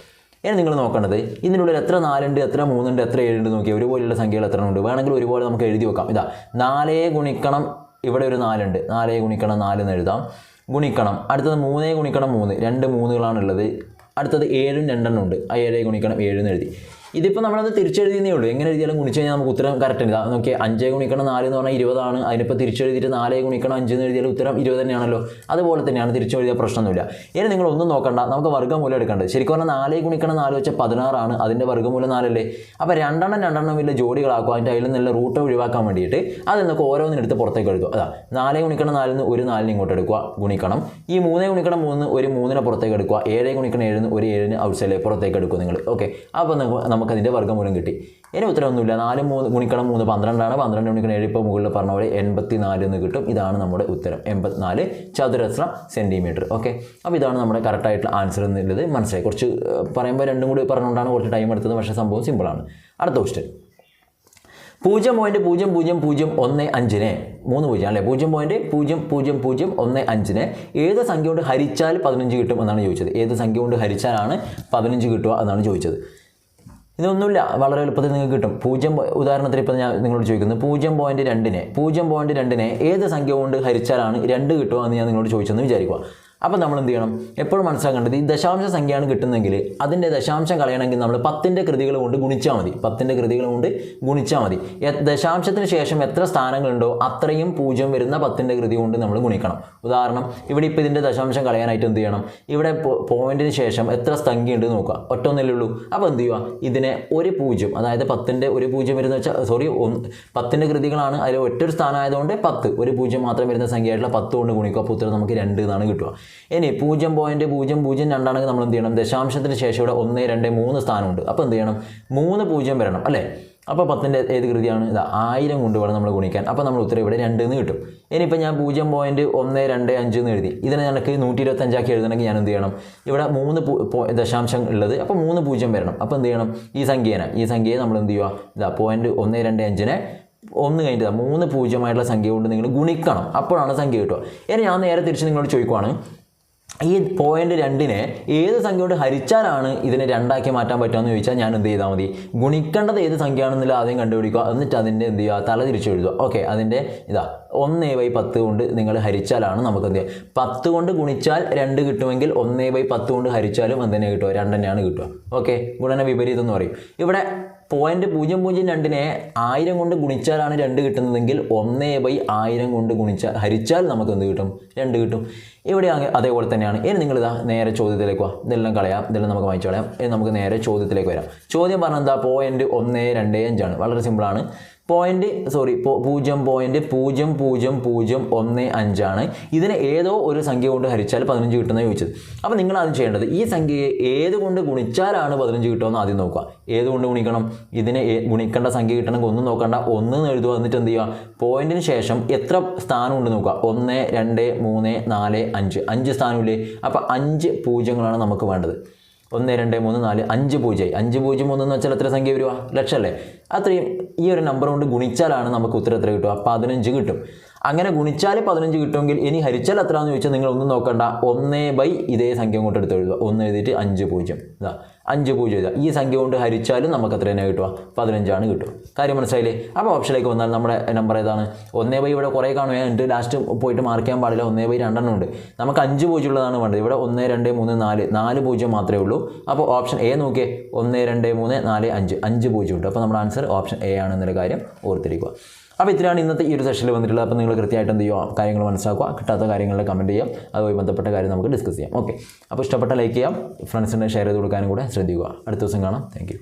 ഇനി നിങ്ങൾ നോക്കേണ്ടത് ഇതിനുള്ളിൽ എത്ര നാലുണ്ട് എത്ര മൂന്നുണ്ട് എത്ര ഏഴുണ്ട് നോക്കി ഒരുപോലെയുള്ള സംഖ്യകൾ എത്ര ഉണ്ട് വേണമെങ്കിൽ ഒരുപോലെ നമുക്ക് എഴുതി വെക്കാം. ഇതാ നാലേ ഗുണിക്കണം ഇവിടെ ഒരു നാലുണ്ട്. നാലേ ഗുണിക്കണം എന്ന് എഴുതാം. ഗുണിക്കണം. അടുത്തത് മൂന്നേ ഗുണിക്കണം മൂന്ന്. രണ്ട് മൂന്നുകളാണുള്ളത് അടുത്തത് ഏഴും രണ്ടെണ്ണം ഉണ്ട്. ആ ഏഴേ ഗുണിക്കണം ഏഴ് എന്ന് എഴുതി. ഇതിപ്പോൾ നമ്മളത് തിരിച്ചെഴുതിയേ ഉള്ളൂ. എങ്ങനെ എഴുതിയാലും ഗുണിച്ച് കഴിഞ്ഞാൽ നമുക്ക് ഉത്തരം കറക്റ്റ് ഉണ്ട് നോക്കി അഞ്ച് ഗുണിക്കണം നാല് എന്ന് പറഞ്ഞാൽ ഇരുപതാണ്. അതിനിപ്പോൾ തിരിച്ചെഴുതിയിട്ട് നാല് ഗുണിക്കണം അഞ്ച് എന്ന് എഴുതിയാൽ ഉത്തരം ഇരുപത് തന്നെയാണല്ലോ. അതുപോലെ തന്നെയാണ് തിരിച്ചെഴുതിയ പ്രശ്നമൊന്നുമില്ല. ഇനി നിങ്ങൾ ഒന്നും നോക്കണ്ട. നമുക്ക് വർഗമൂലം എടുക്കേണ്ടത്. ശരിക്കും പറഞ്ഞാൽ നാല് ഗുണിക്കണം നാല് വെച്ചാൽ പതിനാറാണ്. അതിന്റെ വർഗമൂലം നാലല്ലേ? അപ്പോൾ രണ്ടെണ്ണം രണ്ടെണ്ണം വലിയ ജോഡികളാക്കുക. അതിന്റെ അതിൽ നിന്നുള്ള റൂട്ട് ഒഴിവാക്കാൻ വേണ്ടിയിട്ട് അതിൽ നിന്നൊക്കെ ഓരോന്നിനെടുത്ത് പുറത്തേക്ക് എടുക്കുക അതാ നാല് ഗുണിക്കണം നാലിൽ നിന്ന് ഒരു നാലിന് ഇങ്ങോട്ട് എടുക്കുക. ഗുണിക്കണം. ഈ മൂന്നേ ഗുണിക്കണം മൂന്ന് ഒരു മൂന്നിനെ പുറത്തേക്ക് എടുക്കുക. ഏഴേ ഗുണിക്കണം ഏഴിന് ഒരു ഏഴിന് ഔട്ട് സൈഡിൽ പുറത്തേക്ക് എടുക്കുക നിങ്ങൾ. ഓക്കെ അപ്പോൾ നമുക്കതിന്റെ വർഗമൂലം കിട്ടി. ഇനി ഉത്തരമൊന്നുമില്ല നാല് മൂന്ന് ഗുണിക്കണം മൂന്ന് പന്ത്രണ്ടാണ്. പന്ത്രണ്ട് ഗുണിക്കണം ഏഴ് ഇപ്പോൾ മുകളിൽ പറഞ്ഞ പോലെ എൺപത്തി നാല് എന്ന് കിട്ടും. ഇതാണ് നമ്മുടെ ഉത്തരം. എൺപത്തിനാല് ചതുരശ്ര സെന്റിമീറ്റർ ഓക്കെ? അപ്പോൾ ഇതാണ് നമ്മുടെ കറക്റ്റായിട്ടുള്ള ആൻസർ എന്നുള്ളത്. മനസ്സിലായി? കുറച്ച് പറയുമ്പോൾ രണ്ടും കൂടി പറഞ്ഞുകൊണ്ടാണ് കുറച്ച് ടൈം എടുത്തത്. പക്ഷേ സംഭവം സിമ്പിളാണ് അടുത്ത ക്വസ്റ്റ്യൻ പൂജ്യം പോയിന്റ് പൂജ്യം പൂജ്യം പൂജ്യം ഒന്ന് അഞ്ചിനെ മൂന്ന് പൂജ്യം അല്ലേ? പൂജ്യം പോയിന്റ് പൂജ്യം പൂജ്യം പൂജ്യം ഒന്ന് അഞ്ചിനെ ഏത് സംഖ്യ കൊണ്ട് ഹരിച്ചാൽ പതിനഞ്ച് കിട്ടും എന്നാണ് ചോദിച്ചത്. ഏത് സംഖ്യ കൊണ്ട് ഹരിച്ചാലാണ് പതിനഞ്ച് കിട്ടുക എന്നാണ് ചോദിച്ചത്. ഇതൊന്നുമില്ല. വളരെ എളുപ്പത്തിൽ നിങ്ങൾക്ക് കിട്ടും. പൂജ്യം ഉദാഹരണത്തിന് ഇപ്പോൾ ഞാൻ നിങ്ങളോട് ചോദിക്കുന്നത് പൂജ്യം പോയിന്റ് രണ്ടിനെ പൂജ്യം പോയിന്റ് രണ്ടിനെ ഏത് സംഖ്യ കൊണ്ട് ഹരിച്ചാലാണ് രണ്ട് കിട്ടുക എന്ന് ഞാൻ നിങ്ങളോട് ചോദിച്ചെന്ന് വിചാരിക്കുക. അപ്പോൾ നമ്മൾ എന്ത് ചെയ്യണം? എപ്പോഴും മനസ്സിലാക്കേണ്ടത് ഈ ദശാംശ സംഖ്യയാണ് കിട്ടുന്നതെങ്കിൽ അതിന്റെ ദശാംശം കളയണമെങ്കിൽ നമ്മൾ പത്തിന്റെ കൃതികൾ കൊണ്ട് ഗുണിച്ചാൽ മതി. പത്തിന്റെ കൃതികൾ കൊണ്ട് ഗുണിച്ചാൽ മതി. ദശാംശത്തിന് ശേഷം എത്ര സ്ഥാനങ്ങളുണ്ടോ അത്രയും പൂജ്യം വരുന്ന പത്തിന്റെ കൃതി കൊണ്ട് നമ്മൾ ഗുണിക്കണം. ഉദാഹരണം ഇവിടെ ഇപ്പോൾ ഇതിന്റെ ദശാംശം കളയാനായിട്ട് എന്ത് ചെയ്യണം? ഇവിടെ പോയിന്റിന് ശേഷം എത്ര സംഖ്യയുണ്ട് നോക്കുക. ഒറ്റൊന്നല്ലേ ഉള്ളൂ. അപ്പോൾ എന്ത് ചെയ്യുക? ഇതിനെ ഒരു പൂജ്യം അതായത് പത്തിന്റെ ഒരു പൂജ്യം വരുന്ന വെച്ചാൽ സോറി പത്തിന്റെ കൃതികളാണ് അതിൽ ഒറ്റൊരു സ്ഥാനമായതുകൊണ്ട് പത്ത്. ഒരു പൂജ്യം മാത്രം വരുന്ന സംഖ്യയായിട്ടുള്ള പത്ത് കൊണ്ട് ഗുണിക്കുക. അപ്പോൾ ഉത്തരം നമുക്ക് രണ്ട് എന്നാണ് കിട്ടുക. ഇനി പൂജ്യം പോയിന്റ് പൂജ്യം പൂജ്യം രണ്ടാണെങ്കിൽ നമ്മൾ എന്ത് ചെയ്യണം? ദശാംശത്തിന് ശേഷം ഇവിടെ ഒന്ന് രണ്ട് മൂന്ന് സ്ഥാനമുണ്ട്. അപ്പോൾ എന്ത് ചെയ്യണം? മൂന്ന് പൂജ്യം വരണം അല്ലേ? അപ്പോൾ പത്തിന്റെ ഏത് കൃതിയാണ്? ഇത് ആയിരം കൊണ്ട് വേണം നമ്മൾ ഗുണിക്കാൻ. അപ്പോൾ നമ്മൾ ഉത്തരം ഇവിടെ രണ്ട് എന്ന് കിട്ടും. ഇനിയിപ്പോൾ ഞാൻ പൂജ്യം പോയിന്റ് ഒന്ന് രണ്ട് അഞ്ച് എന്ന് എഴുതി. ഇതിനെ എനിക്ക് നൂറ്റി ഇരുപത്തഞ്ചാക്കി എഴുതണമെങ്കിൽ ഞാൻ എന്ത് ചെയ്യണം? ഇവിടെ മൂന്ന് ദശാംശം ഉള്ളത്. അപ്പോൾ മൂന്ന് പൂജ്യം വരണം. അപ്പോൾ എന്ത് ചെയ്യണം? ഈ സംഖ്യേനെ ഈ സംഖ്യയെ നമ്മൾ എന്ത് ചെയ്യുക? ഇതാ പോയിന്റ് ഒന്ന് രണ്ട് അഞ്ചിനെ ഒന്ന് കഴിഞ്ഞിട്ട് മൂന്ന് പൂജ്യമായിട്ടുള്ള സംഖ്യ കൊണ്ട് നിങ്ങൾ ഗുണിക്കണം. അപ്പോഴാണ് സംഖ്യ കിട്ടുക. ഇനി ഞാൻ നേരെ തിരിച്ച് നിങ്ങളോട് ചോദിക്കുവാണ്. ഈ പോയിന്റ് രണ്ടിനെ ഏത് സംഖ്യ കൊണ്ട് ഹരിച്ചാലാണ് ഇതിനെ രണ്ടാക്കി മാറ്റാൻ പറ്റുമെന്ന് ചോദിച്ചാൽ ഞാൻ എന്ത് ചെയ്താൽ മതി. ഗുണിക്കേണ്ടത് ഏത് സംഖ്യയാണെന്നില്ല ആദ്യം കണ്ടുപിടിക്കുക. എന്നിട്ട് അതിന്റെ എന്ത് ചെയ്യുക? തല തിരിച്ചു എഴുതുക. ഓക്കെ അതിന്റെ ഇതാ ഒന്നേ ബൈ പത്ത് കൊണ്ട് നിങ്ങൾ ഹരിച്ചാലാണ് നമുക്ക് എന്ത് ചെയ്യുക പത്ത് കൊണ്ട് ഗുണിച്ചാൽ രണ്ട് കിട്ടുമെങ്കിൽ ഒന്നേ ബൈ പത്ത് കൊണ്ട് ഹരിച്ചാലും എന്ത് തന്നെ കിട്ടുക? രണ്ട് തന്നെയാണ് കിട്ടുക. ഓക്കെ ഗുണന വിപരീതം എന്ന് പറയും. ഇവിടെ പോയിന്റ് പൂജ്യം പൂജ്യം രണ്ടിനെ ആയിരം കൊണ്ട് ഗുണിച്ചാലാണ് രണ്ട് കിട്ടുന്നതെങ്കിൽ ഒന്നേ ബൈ ആയിരം കൊണ്ട് ഗുണിച്ചാൽ ഹരിച്ചാൽ നമുക്ക് എന്ത് കിട്ടും? രണ്ട് കിട്ടും. ഇവിടെ അതേപോലെ തന്നെയാണ്. ഇനി നിങ്ങൾ ഇതാ നേരെ ചോദ്യത്തിലേക്ക് വാ. ഇതെല്ലാം കളയാം. ഇതെല്ലാം നമുക്ക് വായിച്ചു കളയാം. ഇനി നമുക്ക് നേരെ ചോദ്യത്തിലേക്ക് വരാം. ചോദ്യം പറഞ്ഞാൽ എന്താ? പോയിന്റ് ഒന്ന് രണ്ട് അഞ്ചാണ് വളരെ സിമ്പിളാണ് പോയിന്റ് സോറി പൂജ്യം പോയിന്റ് പൂജ്യം പൂജ്യം പൂജ്യം ഒന്ന് അഞ്ചാണ് ഇതിനെ ഏതോ ഒരു സംഖ്യ കൊണ്ട് ഹരിച്ചാൽ പതിനഞ്ച് കിട്ടുന്ന ചോദിച്ചത്. അപ്പോൾ നിങ്ങൾ ആദ്യം ചെയ്യേണ്ടത് ഈ സംഖ്യയെ ഏത് കൊണ്ട് ഗുണിച്ചാലാണ് പതിനഞ്ച് കിട്ടുമെന്ന് ആദ്യം നോക്കുക. ഏത് കൊണ്ട് ഗുണിക്കണം? ഇതിനെ ഗുണിക്കേണ്ട സംഖ്യ കിട്ടണമെങ്കിൽ ഒന്നും നോക്കണ്ട. ഒന്ന് എന്ന് എഴുതുക. എന്നിട്ട് എന്ത് ചെയ്യുക? പോയിന്റിന് ശേഷം എത്ര സ്ഥാനം ഉണ്ട് നോക്കുക. ഒന്ന് രണ്ട് മൂന്ന് നാല് അഞ്ച് അഞ്ച് സ്ഥാനമില്ലേ അപ്പോൾ അഞ്ച് പൂജ്യങ്ങളാണ് നമുക്ക് വേണ്ടത്. ഒന്ന് രണ്ട് മൂന്ന് നാല് അഞ്ച് പൂജ്യമായി. അഞ്ച് പൂജ്യം ഒന്ന് എന്ന് വെച്ചാൽ എത്ര സംഖ്യ വരുവാ ലക്ഷം അല്ലേ അത്രയും ഈ ഒരു നമ്പർ കൊണ്ട് ഗുണിച്ചാലാണ് നമുക്ക് ഉത്തരം എത്ര കിട്ടുക? പതിനഞ്ച് കിട്ടും. അങ്ങനെ ഗുണിച്ചാൽ പതിനഞ്ച് കിട്ടുമെങ്കിൽ ഇനി ഹരിച്ചാൽ എത്ര എന്ന് ചോദിച്ചാൽ നിങ്ങൾ ഒന്നും നോക്കണ്ട. ഒന്നേ ബൈ ഇതേ സംഖ്യ കൊണ്ട് എടുത്ത് എഴുതുക. ഒന്ന് എഴുതിയിട്ട് അഞ്ച് പൂജ്യം. ഇതാ അഞ്ച് പൂജ്യം എഴുതുക. ഈ സംഖ്യ കൊണ്ട് ഹരിച്ചാലും നമുക്ക് എത്ര തന്നെ കിട്ടുക? പതിനഞ്ചാണ് കിട്ടുക. കാര്യം മനസ്സിലായില്ലേ? അപ്പോൾ ഓപ്ഷനിലേക്ക് വന്നാൽ നമ്മുടെ നമ്പർ ഏതാണ്? ഒന്നേ ബൈ ഇവിടെ കുറേ കാണുക എന്നിട്ട് ലാസ്റ്റ് പോയിട്ട് മാർക്ക് ചെയ്യാൻ പാടില്ല. ഒന്നേ ബൈ രണ്ടെണ്ണം ഉണ്ട്. നമുക്ക് അഞ്ച് പൂജ്യം ഉള്ളതാണ് വേണ്ടത്. ഇവിടെ ഒന്ന് രണ്ട് മൂന്ന് നാല്. നാല് പൂജ്യം മാത്രമേ ഉള്ളൂ. അപ്പോൾ ഓപ്ഷൻ എ നോക്കിയേ. ഒന്ന് രണ്ട് മൂന്ന് നാല് അഞ്ച്. അഞ്ച് പൂജ്യം ഉണ്ട്. അപ്പോൾ നമ്മുടെ ആൻസർ ഓപ്ഷൻ എ ആണെന്നൊരു കാര്യം ഓർത്തിരിക്കുക. അപ്പോൾ ഇത്രയാണ് ഇന്നത്തെ ഈ ഒരു സെഷനിൽ വന്നിട്ടുള്ളത്. അപ്പോൾ നിങ്ങൾ കൃത്യമായിട്ട് എന്ത് ചെയ്യുക കാര്യങ്ങൾ മനസ്സിലാക്കുക കിട്ടാത്ത കാര്യങ്ങളിൽ കമന്റ് ചെയ്യാം അതുമായി ബന്ധപ്പെട്ട കാര്യം നമുക്ക് ഡിസ്കസ് ചെയ്യാം. ഓക്കെ അപ്പോൾ ഇഷ്ടപ്പെട്ട ലൈക്ക് ചെയ്യാം ഫ്രണ്ട്സിനെ ഷെയർ ചെയ്ത് കൊടുക്കാനും കൂടെ ശ്രദ്ധിക്കുക. അടുത്ത ദിവസം കാണാം. താങ്ക്